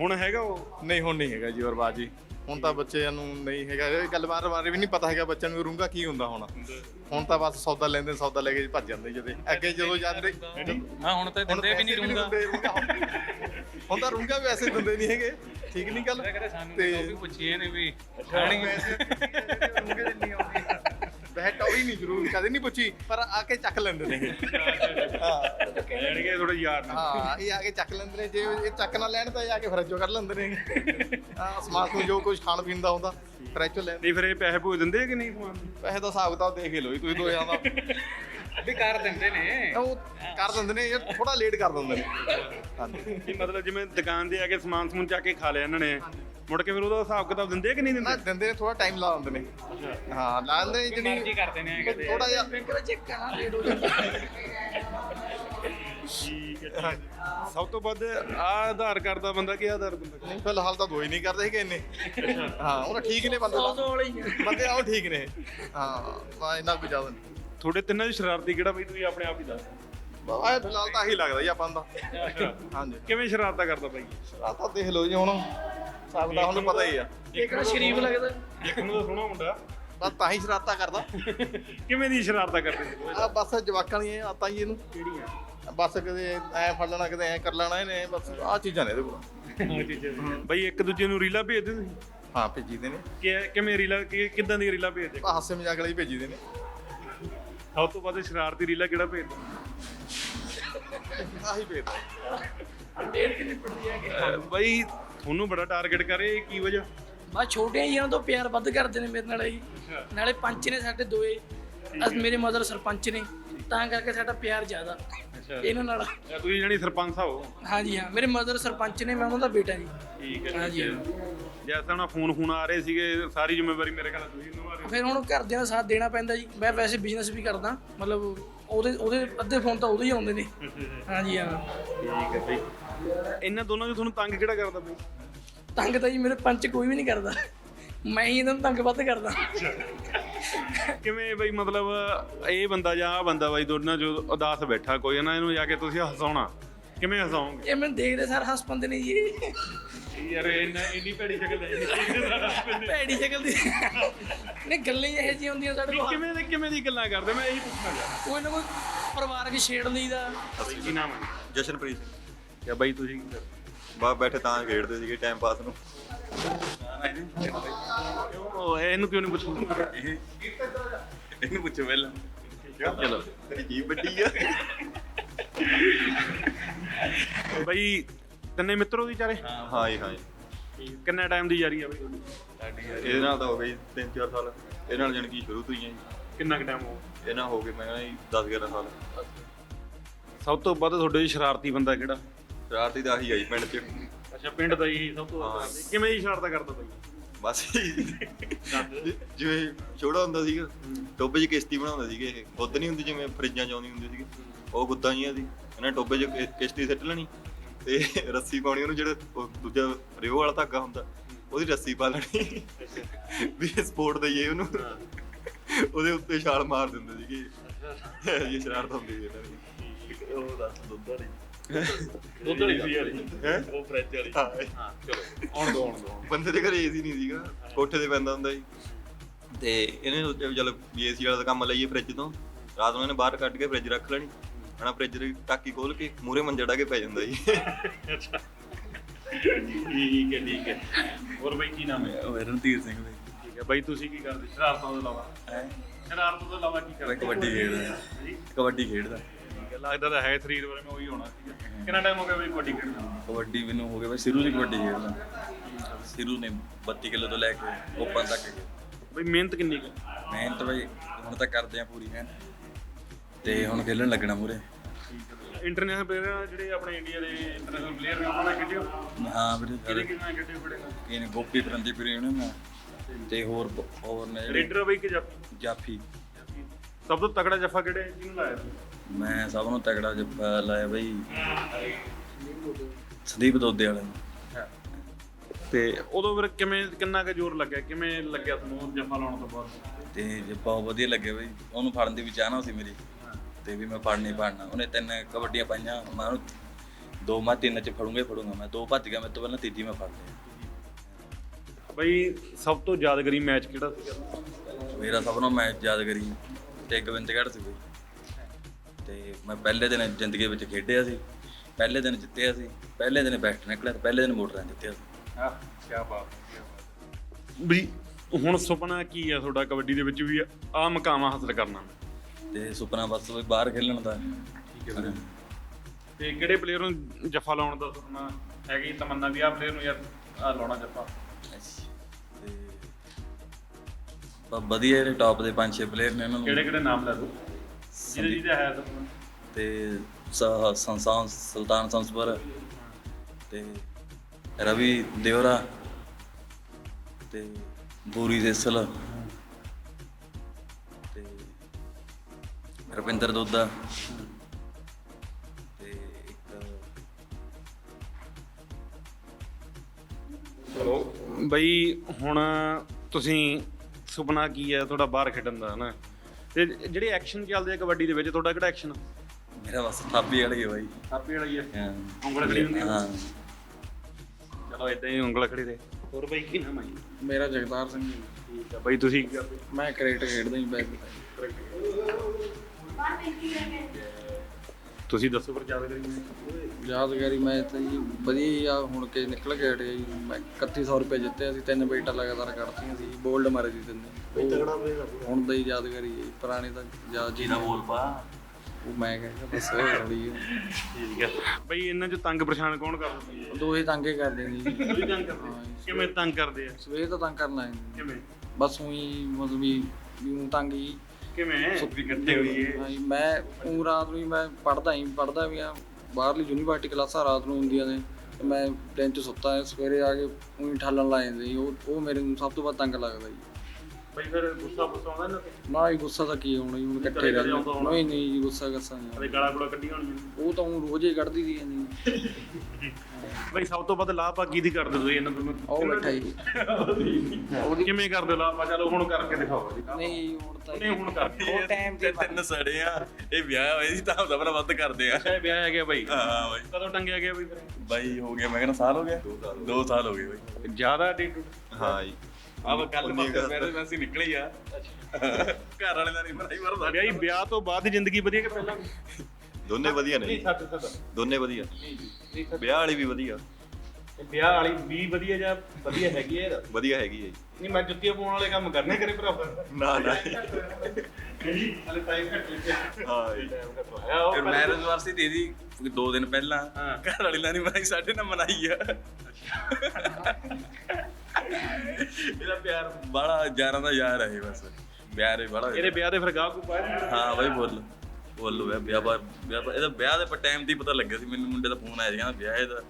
ਹੁਣ ਹੈਗਾ ਉਹ? ਨਹੀਂ ਹੁਣ ਨਹੀਂ ਹੈਗਾ ਜੀ ਔਰਬਾਜ ਜੀ। ਹੁਣ ਤਾਂ ਬੱਚਿਆਂ ਨੂੰ ਨਹੀਂ ਹੈਗਾ। ਇਹ ਗੱਲਬਾਤ ਬਾਰੇ ਵੀ ਨਹੀਂ ਪਤਾ ਹੈਗਾ ਬੱਚਿਆਂ ਨੂੰ ਰੂੰਗਾ ਕੀ ਹੁੰਦਾ ਹੁਣ। ਹੁਣ ਤਾਂ ਬਸ ਸੌਦਾ ਲੈਂਦੇ ਸੌਦਾ ਲੈ ਕੇ ਭੱਜ ਜਾਂਦੇ ਜਦੇ ਅੱਗੇ ਜਦੋਂ ਜਾਂਦੇ ਮੈਂ ਹੁਣ ਤਾਂ ਦਿੰਦੇ ਵੀ ਨਹੀਂ ਰੂੰਗਾ। ਹੁਣ। ਤਾਂ ਰੂੰਗਾ ਵੀ ਐਸੇ ਦਿੰਦੇ ਨਹੀਂ ਹੈਗੇ। ਠੀਕ ਨਹੀਂ ਗੱਲ? ਸਾਨੂੰ ਤੇ- ਉਹ ਵੀ ਪੁੱਛੀਏ ਨੇ ਵੀ। ਖਾਣੀ ਵੈਸੇ ਟੌਈ ਨਹੀਂ ਜ਼ਰੂਰ ਕਦੇ ਨਹੀਂ ਪੁੱਛੀ ਪਰ ਆ ਕੇ ਚੱਕ ਲੈਂਦੇ ਨੇ। ਹਾਂ ਕਿ ਥੋੜਾ ਯਾਰ ਨੇ। ਹਾਂ ਇਹ ਆ ਕੇ ਚੱਕ ਲੈਂਦੇ ਨੇ ਜੇ ਇਹ ਚੱਕ ਨਾ ਲੈਣ ਤਾਂ ਇਹ ਆ ਕੇ ਫਰਿੱਜੋਂ ਕੱਢ ਲੈਂਦੇ ਨੇ। ਹਾਂ ਸਮਾਨ ਨੂੰ ਜੋ ਕੁਝ ਖਾਣ ਪੀਣ ਦਾ ਹੁੰਦਾ ਫਰਿੱਜੋਂ ਲੈ ਨਹੀਂ ਫਿਰ ਇਹ ਪੈਸੇ ਭੁਜ ਦਿੰਦੇ ਆ ਕਿ ਨਹੀਂ ਸਮਾਨ? ਦੇ? ਪੈਸੇ ਦਾ ਹਿਸਾਬ ਕਿਤਾਬ ਦੇਖ ਹੀ ਲਓ ਜੀ ਤੁਸੀਂ ਦੋ ਦਾ। ਵੀ ਕਰ ਦਿੰਦੇ ਨੇ। ਉਹ ਕਰ ਦਿੰਦੇ ਨੇ ਇਹ ਥੋੜਾ ਲੇਟ ਕਰ ਦਿੰਦੇ ਨੇ। ਹਾਂਜੀ। ਮਤਲਬ ਜਿਵੇਂ ਦੁਕਾਨ ਤੇ ਆ ਕੇ ਸਮਾਨ ਸਮੂਨ ਚੱਕ ਕੇ ਖਾ ਲਿਆ ਇਹਨਾਂ ਨੇ ਮੁੜ ਕੇ ਫਿਰ ਉਹਦਾ ਹਿਸਾਬ ਕਿਤਾਬ ਦਿੰਦੇ ਆ ਕਿ ਨਹੀਂ ਨਾ ਦਿੰਦੇ ਦਿੰਦੇ ਨੇ ਥੋੜਾ ਟਾਈਮ ਲਾ ਦਿੰਦੇ ਨੇ। ਹਾਂ ਲਾ ਦਿੰਦੇ ਨੇ ਮਰਜ਼ੀ ਜਿਹੜੀ ਕਰਦੇ ਨੇ ਕਦੇ ਥੋੜਾ ਜਿਹਾ ਬੈਂਕ ਦਾ ਚੈੱਕ ਕਰਨਾ ਲੇਟ ਹੋ ਠੀਕ ਹੈ ਸਭ ਤੋਂ ਵੱਧ ਆ ਆਧਾਰ ਕਾਰਡ ਦਾ ਬੰਦਾ ਕਿ ਆਧਾਰ ਬੰਦਾ? ਨਹੀਂ ਫਿਲਹਾਲ ਤਾਂ ਦੋ ਹੀ ਨਹੀਂ ਕਰਦੇ ਹੈਗੇ ਇੰਨੇ। ਹਾਂ ਉਹ ਠੀਕ ਨੇ ਬੰਦੇ ਤਾਂ। ਬੰਦੇ ਆਓ ਠੀਕ ਨੇ। ਹਾਂ ਬਾ ਇੰਨਾ ਕੁ ਜ਼ਿਆਦਾ ਨਹੀਂ। ਤੁਹਾਡੇ ਤਿੰਨਾਂ ਦੀ ਸ਼ਰਾਰਤੀ ਕਿਹੜਾ ਬਈ? ਤੁਸੀਂ ਆਪਣੇ ਆਪ ਹੀ ਦੱਸ। ਬਾ ਫਿਲਹਾਲ ਤਾਂ ਆਹੀ ਲੱਗਦਾ ਜੀ ਆਪਾਂ ਨੂੰ ਤਾਂ। ਹਾਂਜੀ। ਕਿਵੇਂ ਸ਼ਰਾਰਤਾਂ ਕਰਦਾ ਬਾਈ? ਆ ਤਾਂ ਦੇਖ ਲਓ ਜੀ ਹੁਣ। ਸਭ ਦਾ ਹੁਣ ਪਤਾ ਹੀ ਆ। ਇੱਕ ਸ਼ਰੀਫ ਲੱਗਦਾ? ਇੱਕ ਨੂੰ ਤਾਂ ਸੋਹਣਾ ਮੁੰਡਾ। ਬਸ ਤਾਂ ਹੀ ਸ਼ਰਾਰਤਾਂ ਕਰਦਾ। ਕਿਵੇਂ ਦੀ ਸ਼ਰਾਰਤਾਂ ਕਰਦੇ ਆ ਬਸ ਜਵਾਕਾਂ ਦੀਆਂ ਆਤਾਂ ਹੀ ਇਹਨੂੰ ਕਿਹੜੀਆਂ? ਬਸ ਕਦੇ ਐ ਫੜ ਲੈਣਾ ਕਦੇ ਐ ਕਰ ਲੈਣਾ ਇਹਨੇ ਬਸ ਆ ਚੀਜ਼ਾਂ ਨੇ ਇਹਦੇ ਕੋਲ। ਬਈ ਇੱਕ ਦੂਜੇ ਨੂੰ ਰੀਲਾਂ ਭੇਜਦੇ ਤੁਸੀਂ? ਹਾਂ ਭੇਜੀਦੇ ਨੇ। ਕਿ ਕਿਵੇਂ ਰੀਲਾਂ ਕਿ ਕਿੱਦਾਂ ਦੀ ਰੀਲਾਂ ਭੇਜਦੇ? ਆ ਹਾਸੇ ਮਜ਼ਾਕ ਵਾਲੀ ਭੇਜੀਦੇ ਨੇ। ਸਭ ਤੋਂ ਵੱਧ ਸ਼ਰਾਰਤੀ ਰੀਲਾਂ ਕਿਹੜਾ ਭੇਜਦਾ? ਆਹੀ ਭੇਜਦਾ। ਅਹ ਬਈ ਤੁਹਾਨੂੰ ਬੜਾ ਟਾਰਗੇਟ ਕਰੇ ਕੀ ਵਜ੍ਹਾ? ਬਸ ਛੋਟੇ ਹੀ ਇਹਨਾਂ ਤੋਂ ਪਿਆਰ ਵੱਧ ਕਰਦੇ ਨੇ ਮੇਰੇ ਨਾਲ ਜੀ। ਨਾਲੇ ਪੰਚ ਨੇ ਸਾਡੇ ਦੋਏ। ਅਸ ਮੇਰੇ ਮਦਰ ਸਰਪੰਚ ਨੇ। ਤਾਂ ਕਰਕੇ ਸਾਡਾ ਪਿਆਰ ਜ਼ਿਆਦਾ। ਇਹਨਾਂ ਨਾਲ। ਤੁਸੀਂ ਜਾਨੀ ਸਰਪੰਚ ਸਾਹਿਬ ਹੋ? ਹਾਂਜੀ ਹਾਂ। ਮੇਰੇ ਮਦਰ ਸਰਪੰਚ ਨੇ ਮੈਂ ਉਹਨਾਂ ਦਾ ਬੇਟਾ ਜੀ। ਠੀਕ ਹੈ ਹਾਂਜੀ ਜੈਸਾ ਹੁਣ ਫੋਨ ਫੋਨ ਆ ਰਹੇ ਸੀਗੇ ਸਾਰੀ ਜ਼ਿੰਮੇਵਾਰੀ ਮੇਰੇ ਨਾਲ ਤੁਸੀਂ ਨਿਭਾ ਰਹੇ। ਫਿਰ ਹੁਣ ਘਰਦਿਆਂ ਦਾ ਸਾਥ ਦੇਣਾ ਪੈਂਦਾ ਜੀ। ਮੈਂ ਵੈਸੇ ਬਿਜ਼ਨਸ ਵੀ ਕਰਦਾ। ਮਤਲਬ ਉਹਦੇ ਉਹਦੇ ਅੱਧੇ ਫੋਨ ਤਾਂ ਉਹਦੇ ਹੀ ਆਉਂਦੇ ਨੇ। ਹਾਂਜੀ ਹਾਂ। ਠੀਕ ਹੈ ਬਈ ਇਹਨਾਂ ਦੋਨਾਂ ਨੂੰ ਤੁਹਾਨੂੰ ਤੰਗ ਕਿਹੜਾ ਕਰਦਾ ਬਈ? ਤੰਗ ਤਾਂ ਜੀ ਮੇਰੇ ਪੰਚ ਕੋਈ ਵੀ ਨਹੀਂ ਕਰਦਾ। ਮੈਂ ਹੀ ਇਹਨਾਂ ਨੂੰ ਤੰਗ ਵੱਧ ਕਰਦਾ। ਕਿਵੇਂ ਬਈ ਮਤਲਬ ਇਹ ਬੰਦਾ ਜਾਂ ਆ ਬੰਦਾ ਬਾਈ ਦੋਨਾਂ ਜੋ ਉਦਾਸ ਬੈਠਾ ਕੋਈ ਨਾ ਇਹਨੂੰ ਜਾ ਕੇ ਤੁਸੀਂ ਹਸਾਉਣਾ। ਕਿਵੇਂ ਹਸਾਓਗੇ? ਇਹ ਮੈਨੂੰ ਦੇਖਦੇ ਸਾਰ ਹੱਸ ਪੰਦੇ ਨੇ ਜੀ। ਯਾਰ ਇੰਨਾ ਇੰਨੀ ਭੈੜੀ ਸ਼ਕਲ ਹੈ। ਭੈੜੀ ਸ਼ਕਲ ਦੀ। ਨਹੀਂ ਗੱਲਾਂ ਹੀ ਇਹੋ ਜਿਹੀਆਂ ਹੁੰਦੀਆਂ ਸਾਡੇ ਕੋਲ। ਕਿਵੇਂ ਦੇ ਕਿਵੇਂ ਦੀ ਗੱਲਾਂ ਕਰਦੇ? ਮੈਂ ਇਹੀ ਪੁੱਛਣਾ ਚਾਹੁੰਦਾ। ਕੋਈ ਨਾ ਕੋਈ ਪਰਿਵਾਰਕ ਛੇੜ ਲਈਦਾ। ਕੀ ਨਾਮ ਹੈ? ਜਸ਼ਨਪ੍ਰੀਤ ਸਿੰਘ। ਕਿਆ ਬਾਈ ਤੁਸੀਂ ਕੀ ਕਰਦੇ? ਬਾ ਬੈਠੇ ਤਾਂ ਖੇਡਦੇ ਸੀਗੇ ਟਾਈਮ ਪਾਸ ਨੂੰ। ਉਹ ਇਹਨੂੰ ਕਿਉਂ ਨਹੀਂ ਪੁੱਛੂਗਾ? ਇਹਨੂੰ ਪੁੱਛੋ ਪਹਿਲਾਂ। ਚਲੋ। ਤੇਰੀ ਜੀਬ ਵੱਡੀ ਆ। ਬਾਈ ਤਿੰਨੇ ਮਿੱਤਰੋ ਦੀ ਚਾਰੇ? ਹਾਂ ਜੀ ਹਾਂ ਜੀ। ਕਿੰਨਾ ਟਾਈਮ ਦੀ ਯਾਰੀ ਆ ਬਈ ਤੁਹਾਡੀ? ਇਹਦੇ ਨਾਲ ਤਾਂ ਹੋ ਗਈ 3-4 ਸਾਲ। ਇਹਦੇ ਨਾਲ ਜਾਣੀ ਕਿ ਸ਼ੁਰੂ ਤੋਂ ਹੀ ਆ ਜੀ। ਕਿੰਨਾ ਕੁ ਟਾਈਮ ਹੋ ਇਹ ਨਾਲ ਹੋ ਗਏ ਮੈਂ ਕਹਿੰਦਾ ਜੀ 10-11 ਸਾਲ। ਸਭ ਤੋਂ ਵੱਧ ਤੁਹਾਡੇ 'ਚ ਸ਼ਰਾਰਤੀ ਬੰਦਾ ਕਿਹੜਾ? ਸ਼ਰਾਰਤੀ ਤਾਂ ਆਹੀ ਆ ਜੀ ਪਿੰਡ 'ਚ। ਅੱਛਾ ਪਿੰਡ ਦਾ ਹੀ ਸਭ ਤੋਂ ਹਾਂ। ਕਿਵੇਂ ਦੀ ਸ਼ਰਾਰਤਾਂ ਕਰਦਾ ਬਾਈ? ਬਸ ਜਿਵੇਂ ਛੋੜਾ ਹੁੰਦਾ ਸੀਗਾ ਟੋਬੇ 'ਚ ਕਿਸ਼ਤੀ ਬਣਾਉਂਦੇ ਸੀਗੇ ਇਹ। ਖੁੱਦ ਨਹੀਂ ਹੁੰਦੀ ਜਿਵੇਂ ਫਰਿੱਜਾਂ 'ਚ ਆਉਂਦੀ ਹੁੰਦੀ ਸੀਗੀ। ਉਹ ਗੁੱਦਾਂ ਜੀਆਂ ਦੀ ਇਹਨਾਂ ਟੋਬੇ 'ਚ ਕਿ- ਕਿਸ਼ਤੀ ਸਿੱਟ ਲੈਣੀ ਤੇ ਰੱਸੀ ਪਾਉਣੀ ਉਹਨੂੰ ਜਿਹੜਾ ਉਹ ਦੂਜਾ ਰਿਓ ਵਾਲਾ ਧਾਗਾ ਹੁੰਦਾ ਉਹਦੀ ਰੱਸੀ ਪਾ ਲੈਣੀ। ਵੀ ਸਪੋਰਟ ਦਈਏ ਉਹਨੂੰ। ਉਹਦੇ ਉੱਤੇ ਛਾਲ ਮਾਰ ਦਿੰਦੇ ਸੀਗੇ। ਇਹ ਸ਼ਰਾਰਤ ਹੁੰਦੀ ਸੀ ਇਹਨਾਂ ਦੀ। ਉਹ ਦੱਸ ਦੁੱਧ ਵਾਲੀ ਦੁੱਧ ਵਾਲੀ ਸੀ ਵਾਲੀ ਉਹ ਫ੍ਰਿਜ ਵਾਲੀ। ਹਾਂ। ਹਾਂ ਚਲੋ। ਆਉਣ ਦੋ ਆਉਣ ਦੋ। ਬੰਦੇ ਦੇ ਘਰੇ ਏਸੀ ਨਹੀਂ ਸੀਗਾ। ਕੋਠੇ ਤੇ ਪੈਂਦਾ ਹੁੰਦਾ ਸੀ। ਤੇ ਇਹਨੇ ਸੋਚਿਆ ਵੀ ਚਲ ਏਸੀ ਵਾਲਾ ਤਾਂ ਕੰਮ ਲਈਏ ਫ੍ਰਿਜ ਤੋਂ। ਰਾਤ ਨੂੰ ਇਹਨੇ ਬਾਹਰ ਕੱਢ ਕੇ ਫ੍ਰਿਜ ਰੱਖ ਲੈਣੀ। ਹਣਾ ਫ੍ਰਿਜ ਦੀ ਟਾਕੀ ਖੋਲ ਕੇ ਮੂਰੇ ਮੰਜਾ ਡਾ ਕੇ ਪੈ ਜਾਂਦਾ ਸੀ। ਅੱਛਾ। ਠੀਕ ਹੈ ਠੀਕ ਹੈ। ਹੋਰ ਬਈ ਕੀ ਨਾਮ ਹੈ? ਰਣਧੀਰ ਸਿੰਘ ਬਈ। ਠੀਕ ਹੈ। ਬਾਈ ਤੁਸੀਂ ਕੀ ਕਰਦੇ? ਸ਼ਰਾਰਤਾਂ ਤੋਂ ਇਲਾਵਾ? ਹੈ? ਸ਼ਰਾਰਤਾਂ ਤੋਂ ਇਲਾਵਾ ਕੀ ਕਰਦੇ? ਕਬੱਡੀ ਖੇਡਦਾ। ਜੀ ਕਬੱਡੀ ਖੇਡਦਾ। ਹੈ ਲੱਗਦਾ ਤਾਂ ਹੈ ਸਰੀਰ ਬਾਰੇ ਮੈਂ ਉਹੀ ਹੋਣਾ ਸੀਗਾ ਕਿੰਨਾ ਟਾਈਮ ਹੋ ਗਿਆ ਬਈ ਕਬੱਡੀ ਖੇਡਣ ਨੂੰ? ਕਬੱਡੀ ਮੈਨੂੰ ਹੋ ਗਿਆ ਬਈ ਸਿਰੂ ਦੀ ਕਬੱਡੀ ਖੇਡਦਾ। ਸਿਰੂ ਨੇ 32 ਕਿਲੋ ਤੋਂ ਲੈ ਕੇ ਓਪਨ ਤੱਕ ਬਈ ਮਿਹਨਤ ਕਿੰਨੀ ਕੁ? ਮਿਹਨਤ ਬਈ ਹੁਣ ਤਾਂ ਕਰਦੇ ਆ ਪੂਰੀ ਹੈ। ਤੇ ਹੁਣ ਖੇਲਣ ਲੱਗਣਾ ਮੂਰੇ ਇੰਟਰਨੈਸ਼ਨਲ ਪਲੇਅਰ ਜਿਹੜੇ ਆਪਣੇ ਇੰਡੀਆ ਦੇ ਇੰਟਰਨੈਸ਼ਨਲ ਪਲੇਅਰ ਨੇ ਉਹਨਾਂ ਨਾਲ ਖੇਡਿਓ? ਹਾਂ ਵੀਰੇ ਕਿਹਦੇ ਨਾਲ ਖੇਡੇ ਬੜੇ ਨਾਲ? ਕੀ ਨੇ ਗੋਪੀ ਪ੍ਰੰਦੀ ਪੀਰੀ ਉਹਨਾਂ ਨਾਲ ਤੇ ਹੋਰ ਹੋਰ ਨੇ ਜਿਹੜੇ ਰੇਡਰ ਬਈ ਕਿ ਜਾਫੀ ਜਾਫੀ ਸਭ ਤੋਂ ਤਕੜਾ ਜੱਫਾ ਕਿਹੜੇ ਕਿਹਨੂੰ ਲਾਇਆ ਸੀ? ਮੈਂ ਸਭ ਨੂੰ ਤਗੜਾ ਜੱਫਾ ਲਾਇਆ ਬਈ। ਸੰਦੀਪ ਦੋਦੇ ਵਾਲੇ ਨੂੰ। ਤੇ ਉਦੋਂ ਫਿਰ ਕਿਵੇਂ ਕਿੰਨਾ ਕੁ ਜ਼ੋਰ ਲੱਗਿਆ? ਕਿਵੇਂ ਲੱਗਿਆ ਤੁਹਾਨੂੰ ਜੱਫਾ ਲਾਉਣ ਤੋਂ ਬਾਅਦ? ਤੇ ਜੇ ਬਹੁਤ ਵਧੀਆ ਲੱਗੇ ਬਈ। ਉਹਨੂੰ ਫੜਨ ਦੀ ਵੀ ਚਾਹਨਾ ਸੀ ਮੇਰੀ। ਤੇ ਵੀ ਮੈਂ ਫੜਨੀ ਫੜਨਾ। ਉਹਨੇ ਤਿੰਨ ਕਬੱਡੀਆਂ ਪਾਈਆਂ। ਮੈਂ ਉਹਨੂੰ ਦੋ ਮੈਂ ਤਿੰਨ ਚ ਫੜੂੰਗਾ ਹੀ ਫੜੂੰਗਾ। ਮੈਂ ਦੋ ਭੱਜ ਗਿਆ। ਮੇਰੇ ਤੋਂ ਪਹਿਲਾਂ ਤੀਜੀ ਮੈਂ ਫੜ ਲਿਆ। ਬਈ ਸਭ ਤੋਂ ਯਾਦਗਾਰੀ ਮੈਚ ਕਿਹੜਾ ਸੀਗਾ? ਮੇਰਾ ਸਭ ਤੋਂ ਮੈਚ ਯਾਦਗਾਰੀ ਤੇ ਗੋਬਿੰਦਗੜ੍ਹ ਸੀ ਬਈ। ਤੇ ਮੈਂ ਪਹਿਲੇ ਦਿਨ ਜ਼ਿੰਦਗੀ ਵਿੱਚ ਖੇਡਿਆ ਸੀ ਪਹਿਲੇ ਦਿਨ ਜਿੱਤਿਆ ਸੀ ਪਹਿਲੇ ਦਿਨ ਬੈਸਟ ਨਿਕਲਿਆ ਤੇ ਪਹਿਲੇ ਦਿਨ ਮੋਟਰਾਂ ਜਿੱਤਿਆ ਸੀ। ਆਹ ਕੀ ਬਾਤ ਵੀ ਹੁਣ ਸੁਪਨਾ ਕੀ ਹੈ ਤੁਹਾਡਾ ਕਬੱਡੀ ਦੇ ਵਿੱਚ ਵੀ ਆ ਮਕਾਮਾਂ ਹਾਸਲ ਕਰਨਾ? ਤੇ ਸੁਪਨਾ ਬਸ ਬਾਹਰ ਖੇਲਣ ਦਾ। ਠੀਕ ਹੈ ਤੇ ਕਿਹੜੇ ਪਲੇਅਰ ਨੂੰ ਜੱਫਾ ਲਾਉਣ ਦਾ ਸੁਪਨਾ ਹੈਗੀ ਤਮੰਨਾ ਵੀ ਆ ਪਲੇਅਰ ਨੂੰ ਯਾਰ ਆ ਲਾਉਣਾ ਜੱਫਾ। ਤੇ ਬ- ਵਧੀਆ ਜਿਹੜੇ ਟੌਪ ਦੇ ਪੰਜ ਛੇ ਪਲੇਅਰ ਨੇ ਉਹਨਾਂ ਕਿਹੜੇ ਨੂੰ। ਕਿਹੜੇ ਨਾਮ ਲੈ ਦੋ ਜਿਹਦੇ ਜਿਹਦੇ ਹੈ ਸੁਪਨਾ ਤੇ ਸ- ਸੰਸਾਨ ਸੁਲਤਾਨ ਸੰਸਪਰ ਤੇ ਰਵੀ ਦੇਵਰਾ ਤੇ ਬੂਰੀ ਦੇਸਲ ਤੇ ਰਵਿੰਦਰ ਦੋਦਾ ਤੇ ਇੱਕ ਚਲੋ ਬਈ ਹੁਣ ਤੁਸੀਂ ਸੁਪਨਾ ਕੀ ਹੈ ਤੁਹਾਡਾ ਬਾਹਰ ਖੇਡਣ ਦਾ ਹਨਾ? ਤੇ ਜਿਹੜੇ ਐਕਸ਼ਨ ਚੱਲਦੇ ਆ ਕਬੱਡੀ ਦੇ ਵਿੱਚ ਤੁਹਾਡਾ ਕਿਹੜਾ ਐਕਸ਼ਨ ਮੇਰਾ ਬਸ ਥਾਪੀ ਵਾਲੀ ਹੈ ਬਾਈ। ਥਾਪੀ ਵਾਲੀ ਹੈ ਹਾਂ। ਉਂਗਲ ਖੜੀ ਹੁੰਦੀ ਹੈ ਹਾਂ। ਚਲੋ ਇਦਾਂ ਹੀ ਉਂਗਲ ਖੜੀ ਦੇ। ਹੋਰ ਬਈ ਕੀ ਨਾਮ ਹੈ ਜੀ? ਮੇਰਾ ਜਗਤਾਰ ਸਿੰਘ ਜੀ। ਠੀਕ ਹੈ ਬਈ ਤੁਸੀਂ ਕੀ ਕਰਦੇ? ਮੈਂ ਕ੍ਰਿਕਟ ਖੇਡਦਾ ਜੀ ਬੈਕ ਤੁਸੀਂ ਦੱਸੋ ਫਿਰ ਜ਼ਿਆਦਾ ਕਰੀ ਯਾਦਗਾਰੀ ਮੈਂ ਤਾਂ ਜੀ ਵਧੀਆ ਹੀ ਆ ਹੁਣ ਕੇ ਨਿਕਲ ਕੇ ਹਟਿਆ ਜੀ। ਮੈਂ 3100 ਰੁਪਏ ਜਿੱਤਿਆ ਸੀ ਤਿੰਨ ਬੇਟਾ ਲਗਾਤਾਰ ਕੱਢਤੀਆਂ ਸੀ ਬੋਲਡ ਮਾਰੇ ਸੀ ਤਿੰਨੇ। ਉਹ ਹੁਣ ਦਾ ਹੀ ਯਾਦਗਾਰੀ ਹੈ ਜੀ, ਪੁਰਾਣੀ ਤਾਂ ਯਾਦ ਜੀ ਬੋਲ ਪਾ। ਉਹ ਮੈਂ ਕਹਿੰਦਾ ਬਸ ਇਹ ਥੋੜੀ ਠੀਕ ਹੈ ਬਈ ਇਹਨਾਂ ਚ ਤੰਗ ਪਰੇਸ਼ਾਨ ਕੌਣ ਕਰਦਾ ਸੀ ਦੋਹੇ ਤੰਗੇ ਕਰਦੇ ਨੇ ਜੀ। ਤੁਸੀਂ ਤੰਗ ਕਰਦੇ। ਕਿਵੇਂ ਤੰਗ ਕਰਦੇ ਆ? ਸਵੇਰ ਤਾਂ ਤੰਗ ਕਰਨਾ ਹੈ ਕਿਵੇਂ? ਬਸ ਉਹੀ ਮਤਲਬ ਵੀ ਵੀ ਊਂ ਤੰਗ ਹੀ। ਕਿਵੇਂ? ਸੁੱਤੀ ਇਕੱਠੇ ਹੋਈਏ। ਹਾਂ ਜੀ, ਮੈਂ ਉਹ ਰਾਤ ਨੂੰ ਹੀ ਮੈਂ ਪੜਦਾ ਹੀ ਪੜਦਾ ਵੀ ਆ ਬਾਹਰਲੀ ਯੂਨੀਵਰਸਿਟੀ ਕਲਾਸਾਂ ਰਾਤ ਨੂੰ ਹੁੰਦੀਆਂ ਨੇ। ਤੇ ਮੈਂ ਦਿਨ ਚ ਸੁੱਤਾ ਹਾਂ, ਸਵੇਰੇ ਆ ਕੇ ਉਹੀ ਠਾਲਣ ਲੱਗ ਜਾਂਦੇ ਜੀ ਉਹ ਉਹ ਮੇਰੇ ਨੂੰ ਸਭ ਤੋਂ ਵੱਧ ਤੰਗ ਲੱਗਦਾ ਜੀ। ਬਈ ਫਿਰ ਗੁੱਸਾ ਗੁੱਸਾ ਆਉਂਦਾ ਇਹਨਾਂ ਤੇ? ਨਾ ਹੀ ਗੁੱਸਾ ਤਾਂ ਕੀ ਹੋਣਾ ਜੀ ਹੁਣ ਇਕੱਠੇ ਰਹਿੰਦੇ ਆਉਂਦਾ ਹੋਣਾ। ਨਹੀਂ ਨਹੀਂ ਜੀ ਗੁੱਸਾ ਗੱਸਾ ਨਹੀਂ ਕਦੇ ਗਾਲਾਂ ਗੁਲਾ ਕੱਢੀਆਂ ਹੋਣੀਆਂ। ਉਹ ਤਾਂ ਊਂ ਰੋਜ਼ ਹੀ ਕੱਢਦੀ ਦੀ ਜਾਂਦੀ ਬਈ ਸਭ ਤੋਂ ਵੱਧ ਲਾਭ ਆ ਕਿਹਦੀ ਕਰਦੇ ਤੁਸੀਂ ਇਹਨਾਂ ਦੋਨੋਂ ਉਹ ਬੈਠਾ ਜੀ। ਉਹਦੀ ਕਿਵੇਂ ਕਰਦੇ ਆ ਚਲੋ ਹੁਣ ਕਰਕੇ ਦਿਖਾਓ ਜੀ ਨਹੀਂ ਹੁਣ ਤਾਂ ਨਹੀਂ ਹੁਣ ਕਰਦੇ। ਉਹ ਟਾਈਮ ਤੇ ਤਿੰਨ ਸੜੇ ਆ ਇਹ ਵਿਆਹ ਹੋਏ ਸੀ ਤਾਂ ਉਹਦਾ ਬੜਾ ਵੱਧ ਕਰਦੇ ਆ। ਅੱਛਾ ਇਹ ਵਿਆਹ ਹੈ ਗਿਆ ਬਈ। ਹਾਂ ਬਾਈ। ਕਦੋਂ ਟੰਗਿਆ ਗਿਆ ਬਈ ਫਿਰ? ਬਾਈ ਹੋ ਗਿਆ ਮੈਂ ਕਹਿੰਦਾ ਸਾਲ ਹੋ ਗਿਆ। 2 ਸਾਲ ਹੋ ਗਏ। ਬਾਈ। ਜ਼ਿਆਦਾ ਡੀ ਹਾਂ ਜੀ। ਆਹ ਕੱਲ ਮੱਥੇ ਮੇਰੇ ਵੈਸੇ ਨਿਕਲੀ ਆ। ਘਰ ਵਾਲੇ ਦਾ ਨਹੀਂ ਬਣਾਈ ਮਰਦਾ ਵਿਆਹ ਵਿਆਹ ਤੋਂ ਬਾਅਦ ਦੀ ਜ਼ਿੰਦਗੀ ਵਧੀਆ ਕਿ ਪਹਿਲਾਂ? ਦੋਨੇ ਵਧੀਆ ਨੇ। ਜੀ। ਸੱਚ ਸੱਚ ਦੋਨੇ ਵਧੀਆ। ਵਿਆਹ ਵਾਲੀ ਵੀ ਵਧੀਆ। ਵਿਆਹ ਵਾਲੀ ਵੀ ਵਧੀਆ ਜਾਂ ਵਧੀਆ ਹੈਗੀ ਹੈ ਇਹਦਾ? ਵਧੀਆ ਹੈਗੀ ਹੈ ਜੀ। ਨਹੀਂ ਮੈਂ ਜੁੱਤੀਆਂ ਪਾਉਣ ਵਾਲੇ ਕੰਮ ਕਰਨੇ ਕਰੇ ਭਰਾ ਨਾ ਨਾ। ਨਹੀਂ ਹਲੇ ਟਾਈਮ ਘੱਟ ਲਿਖਿਆ ਹਾਂ ਜੀ। ਆਇਆ ਉਹ ਫਿਰ ਮੈਰਿਜ ਵਾਰਸੀ ਤੇ ਦੀ ਦੋ ਦਿਨ ਪਹਿਲਾਂ। ਹਾਂ। ਘਰ ਵਾਲੀ ਨਾਲ ਨਹੀਂ ਬਣਾਈ ਸਾਡੇ ਨਾਲ ਮਨਾਈ ਆ। ਇਹਦਾ ਪਿਆਰ ਬੜਾ ਯਾਰਾਂ ਦਾ ਯਾਰ ਹੈ ਬਸ। ਪਿਆਰ ਹੈ ਬੜਾ ਇਹਦੇ ਵਿਆਹ ਦੇ ਫਿਰ ਗਾਹ ਕੋ ਪਾਇਆ ਹਾਂ ਬਾਈ ਬੋਲ। ਬੋਲੋ ਵਿਆਹ ਵਿਆਹ ਬਾਰ ਵਿਆਹ ਬਾਰ- ਇਹਦਾ ਵਿਆਹ ਦੇ ਟਾਈਮ ਦੀ ਪਤਾ ਲੱਗਿਆ ਸੀ ਮੈਨੂੰ ਮੁੰਡੇ ਦਾ ਫੋਨ ਆਇਆ ਸੀ ਕਹਿੰਦਾ ਵਿਆਹ ਇਹਦਾ।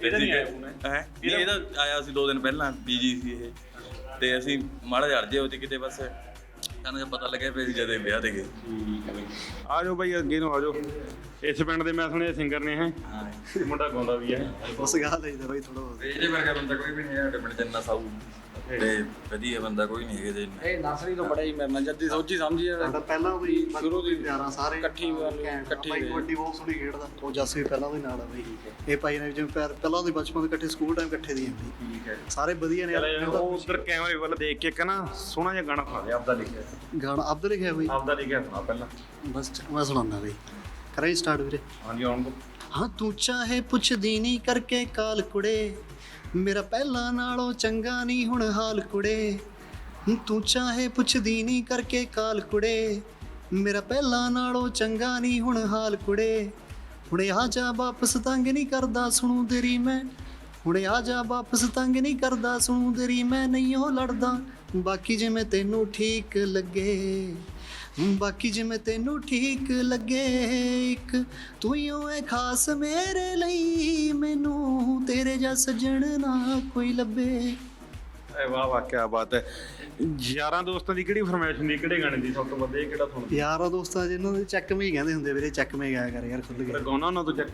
ਇਹਦਾ ਨਹੀਂ ਆਇਆ phone, ਹੈ? ਇਹਦਾ ਆਇਆ ਸੀ ਦੋ ਦਿਨ ਪਹਿਲਾਂ ਬੀਜੀ ਸੀ ਇਹ। ਤੇ ਅਸੀਂ ਮਾੜਾ ਜੜ ਜੇ ਹੋਤੀ ਕਿਤੇ ਬਸ ਸਾਨੂੰ ਜਦ ਪਤਾ ਲੱਗਿਆ ਫਿਰ ਅਸੀਂ ਜਦੇ ਵਿਆਹ ਤੇ ਗਏ। ਆ ਜਾਓ ਬਾਈ ਅੱਗੇ ਨੂੰ ਆ ਜਾਓ। ਇਸ ਪਿੰਡ ਦੇ ਮੈਂ ਸੁਣਿਆ ਸਿੰਗਰ ਨੇ ਹੈ? ਹਾਂ। ਮੁੰਡਾ ਗਾਉਂਦਾ ਵੀ ਹੈ। ਉਸ ਗਾ ਲਈਦਾ ਬਈ ਥੋੜਾ ਇਹਦੇ ਵਰਗਾ ਬੰਦਾ ਕੋਈ ਵੀ ਨਹੀਂ ਹੈ ਸਾਡੇ ਪਿੰਡ ਚ ਇੰਨਾ ਸਾਊ। ਤੇ ਵਧੀਆ ਬੰਦਾ ਕੋਈ ਨਹੀਂ ਹੈਗੇ ਜੀ ਇੰਨਾ। ਇਹ ਨਰਸਰੀ ਤੋਂ ਬੜਾ ਹੀ ਮੇਰੇ ਨਾਲ ਜੱਦੀ ਸੋਚੀ ਸਮਝੀ ਸਾਡਾ ਪਹਿਲਾਂ ਵੀ ਸ਼ੁਰੂ ਦੀ ਪਿਆਰਾਂ ਸਾਰੇ ਇਕੱਠੀ ਵੱਲ ਘੈਂਟ। ਇਕੱਠੀ ਬਾਈ ਰਹੇ। ਕਬੱਡੀ ਬਹੁਤ ਸੋਹਣੀ ਖੇਡਦਾ ਉਹ ਜੱਸ ਵੀ ਪਹਿਲਾਂ ਦੇ ਨਾਲ ਆ ਬਈ। ਇਹ ਭਾਈ ਨੇ ਜਿਵੇਂ ਪਹਿ- ਪਹਿਲਾਂ ਦੇ ਬਚਪਨ ਦੇ ਇਕੱਠੇ ਸਕੂਲ ਟਾਈਮ ਇਕੱਠੇ ਦੀ ਬਈ ਠੀਕ ਹੈ। ਸਾਰੇ ਵਧੀਆ ਨੇ। ਉਹ ਉਧਰ ਕੈਮਰੇ ਵੱਲ ਦੇਖ ਕੇ ਇੱਕ ਨਾ ਸੋਹਣਾ ਜਿਹਾ ਗਾਣਾ ਸੁਣਾ ਦੇ ਆਪਦਾ ਲਿਖਿਆ। ਗਾਣਾ ਅਬਦ ਲਿਖਿਆ ਬਈ? ਆਪਦਾ ਲਿਖਿਆ ਸੁਣਾ ਪਹਿਲਾਂ। ਬਸ ਮੈਂ ਸੁਣਾਉਂਦਾ ਬਈ। ਕਰਾਂ ਸਟਾਰਟ ਵੀਰੇ। ਹਾਂਜੀ ਆਉਣ ਦੋ ਹਾਂ ਤੂੰ ਚਾਹੇ ਪੁੱਛਦੀ ਨਹੀਂ ਕਰਕੇ ਕਾਲ ਕੁੜੇ। ਮੇਰਾ ਪਹਿਲਾਂ ਨਾਲੋਂ ਚੰਗਾ ਨਹੀਂ ਹੁਣ ਹਾਲ ਕੁੜੇ। ਤੂੰ ਚਾਹੇ ਪੁੱਛਦੀ ਨਹੀਂ ਕਰਕੇ ਕਾਲ ਕੁੜੇ। ਮੇਰਾ ਪਹਿਲਾਂ ਨਾਲੋਂ ਚੰਗਾ ਨਹੀਂ ਹੁਣ ਹਾਲ ਕੁੜੇ। ਹੁਣ ਆ ਜਾ ਵਾਪਸ ਤੰਗ ਨਹੀਂ ਕਰਦਾ ਸੁਣੂ ਤੇਰੀ ਮੈਂ। ਹੁਣ ਆ ਜਾ ਵਾਪਸ ਤੰਗ ਨਹੀਂ ਕਰਦਾ ਸੁਣੂ ਤੇਰੀ ਮੈਂ, ਨਹੀਂ ਉਹ ਲੜਦਾ। ਬਾਕੀ ਜਿਵੇਂ ਤੈਨੂੰ ਠੀਕ ਲੱਗੇ। ਬਾਕੀ ਜਿਵੇਂ ਤੈਨੂੰ ਠੀਕ ਲੱਗੇ ਇੱਕ ਤੂੰ ਹੀ ਓ ਐ ਖਾਸ ਮੇਰੇ ਲਈ ਮੈਨੂੰ ਤੇਰੇ ਜਿਹਾ ਸੱਜਣ ਨਾ ਕੋਈ ਲੱਭੇ। ਐ ਵਾਹ ਵਾਹ ਕੀ ਬਾਤ ਹੈ। ਯਾਰਾਂ ਦੋਸਤਾਂ ਦੀ ਕਿਹੜੀ ਫਰਮਾਇਸ਼ ਹੁੰਦੀ ਕਿਹੜੇ ਗਾਣੇ ਦੀ? ਸਭ ਤੋਂ ਵੱਧ ਇਹ ਕਿਹੜਾ ਸੁਣਦੇ ਯਾਰਾਂ ਦੋਸਤਾਂ ਜਿਹਨਾਂ ਦੇ ਚੱਕਵੇਂ ਹੀ ਕਹਿੰਦੇ ਹੁੰਦੇ ਵੀਰੇ ਚੱਕਵੇਂ ਗਾਇਆ ਕਰ ਯਾਰ ਖੁੱਲ ਕੇ ਗਾਉਣਾ ਉਹਨਾਂ ਤੋਂ ਚੱਕ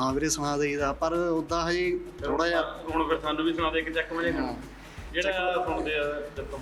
ਹਾਂ ਵੀਰੇ ਸੁਣਾ ਦੇਈਦਾ ਪਰ ਉਦਾਂ ਹਜੇ ਥੋੜਾ ਜਿਹਾ ਹੁਣ ਫਿਰ ਸਾਨੂੰ ਵੀ ਸੁਣਾ ਦੇ ਇੱਕ ਚੱਕ ਵਜੇ ਗਾਣਾ ਜਿਹੜਾ ਸੁਣਦੇ ਆ ਜਦੋਂ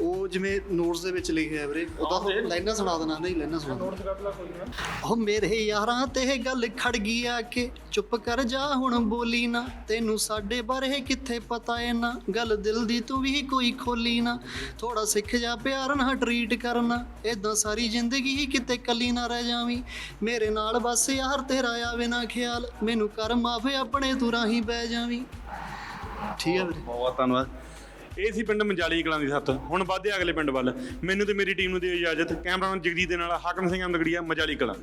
ਉਹ ਜਿਵੇਂ ਨੋਟਸ ਦੇ ਵਿੱਚ ਲਿਖਿਆ ਵੀਰੇ ਉਹਦਾ ਲਾਈਨਾਂ ਸੁਣਾ ਦੇਣਾ ਨਹੀਂ ਲਾਈਨਾਂ ਸੁਣਾ ਨੋਟਸ ਕੱਢ ਲਾ ਕੋਈ ਨਾ ਉਹ ਮੇਰੇ ਯਾਰਾਂ ਤੇ ਇਹ ਗੱਲ ਖੜ ਗਈ ਆ ਕਿ। ਚੁੱਪ ਕਰ ਜਾ ਹੁਣ ਬੋਲੀ ਨਾ। ਤੈਨੂੰ ਸਾਡੇ ਬਾਰੇ ਕਿੱਥੇ ਪਤਾ ਏ ਨਾ? ਗੱਲ ਦਿਲ ਦੀ ਤੂੰ ਵੀ ਕੋਈ ਖੋਲੀ ਨਾ। ਥੋੜਾ ਸਿੱਖ ਜਾ ਪਿਆਰ ਨਾਲ ਟਰੀਟ ਕਰਨਾ। ਇਦਾਂ ਸਾਰੀ ਜ਼ਿੰਦਗੀ ਹੀ ਕਿਤੇ ਕੱਲੀ ਨਾ ਰਹਿ ਜਾਵੀਂ। ਮੇਰੇ ਨਾਲ ਬਸ ਯਾਰ ਤੇਰਾ ਆਵੇ ਨਾ ਖਿਆਲ। ਮੈਨੂੰ ਕਰ ਮਾਫ ਆਪਣੇ ਤੂੰ ਰਾਹੀਂ ਬਹਿ ਜਾਵੀਂ। ਠੀਕ ਹੈ ਵੀਰੇ। ਬਹੁਤ ਧੰਨਵਾਦ। ਇਹ ਸੀ ਪਿੰਡ ਮੰਜਾਲੀ ਕਲਾਂ ਦੀ ਸੱਤ ਹੁਣ ਵੱਧਦੇ ਅਗਲੇ ਪਿੰਡ ਵੱਲ। ਮੈਨੂੰ ਤੇ ਮੇਰੀ ਟੀਮ ਨੂੰ ਦਿਓ ਇਜਾਜ਼ਤ। ਕੈਮਰਾਮੈਨ ਜਗਜੀਤ ਦੇ ਨਾਲ ਹਾਕਮ ਸਿੰਘ ਅਮਦਗੜੀਆ ਮੰਜਾਲੀ ਕਲਾਂ।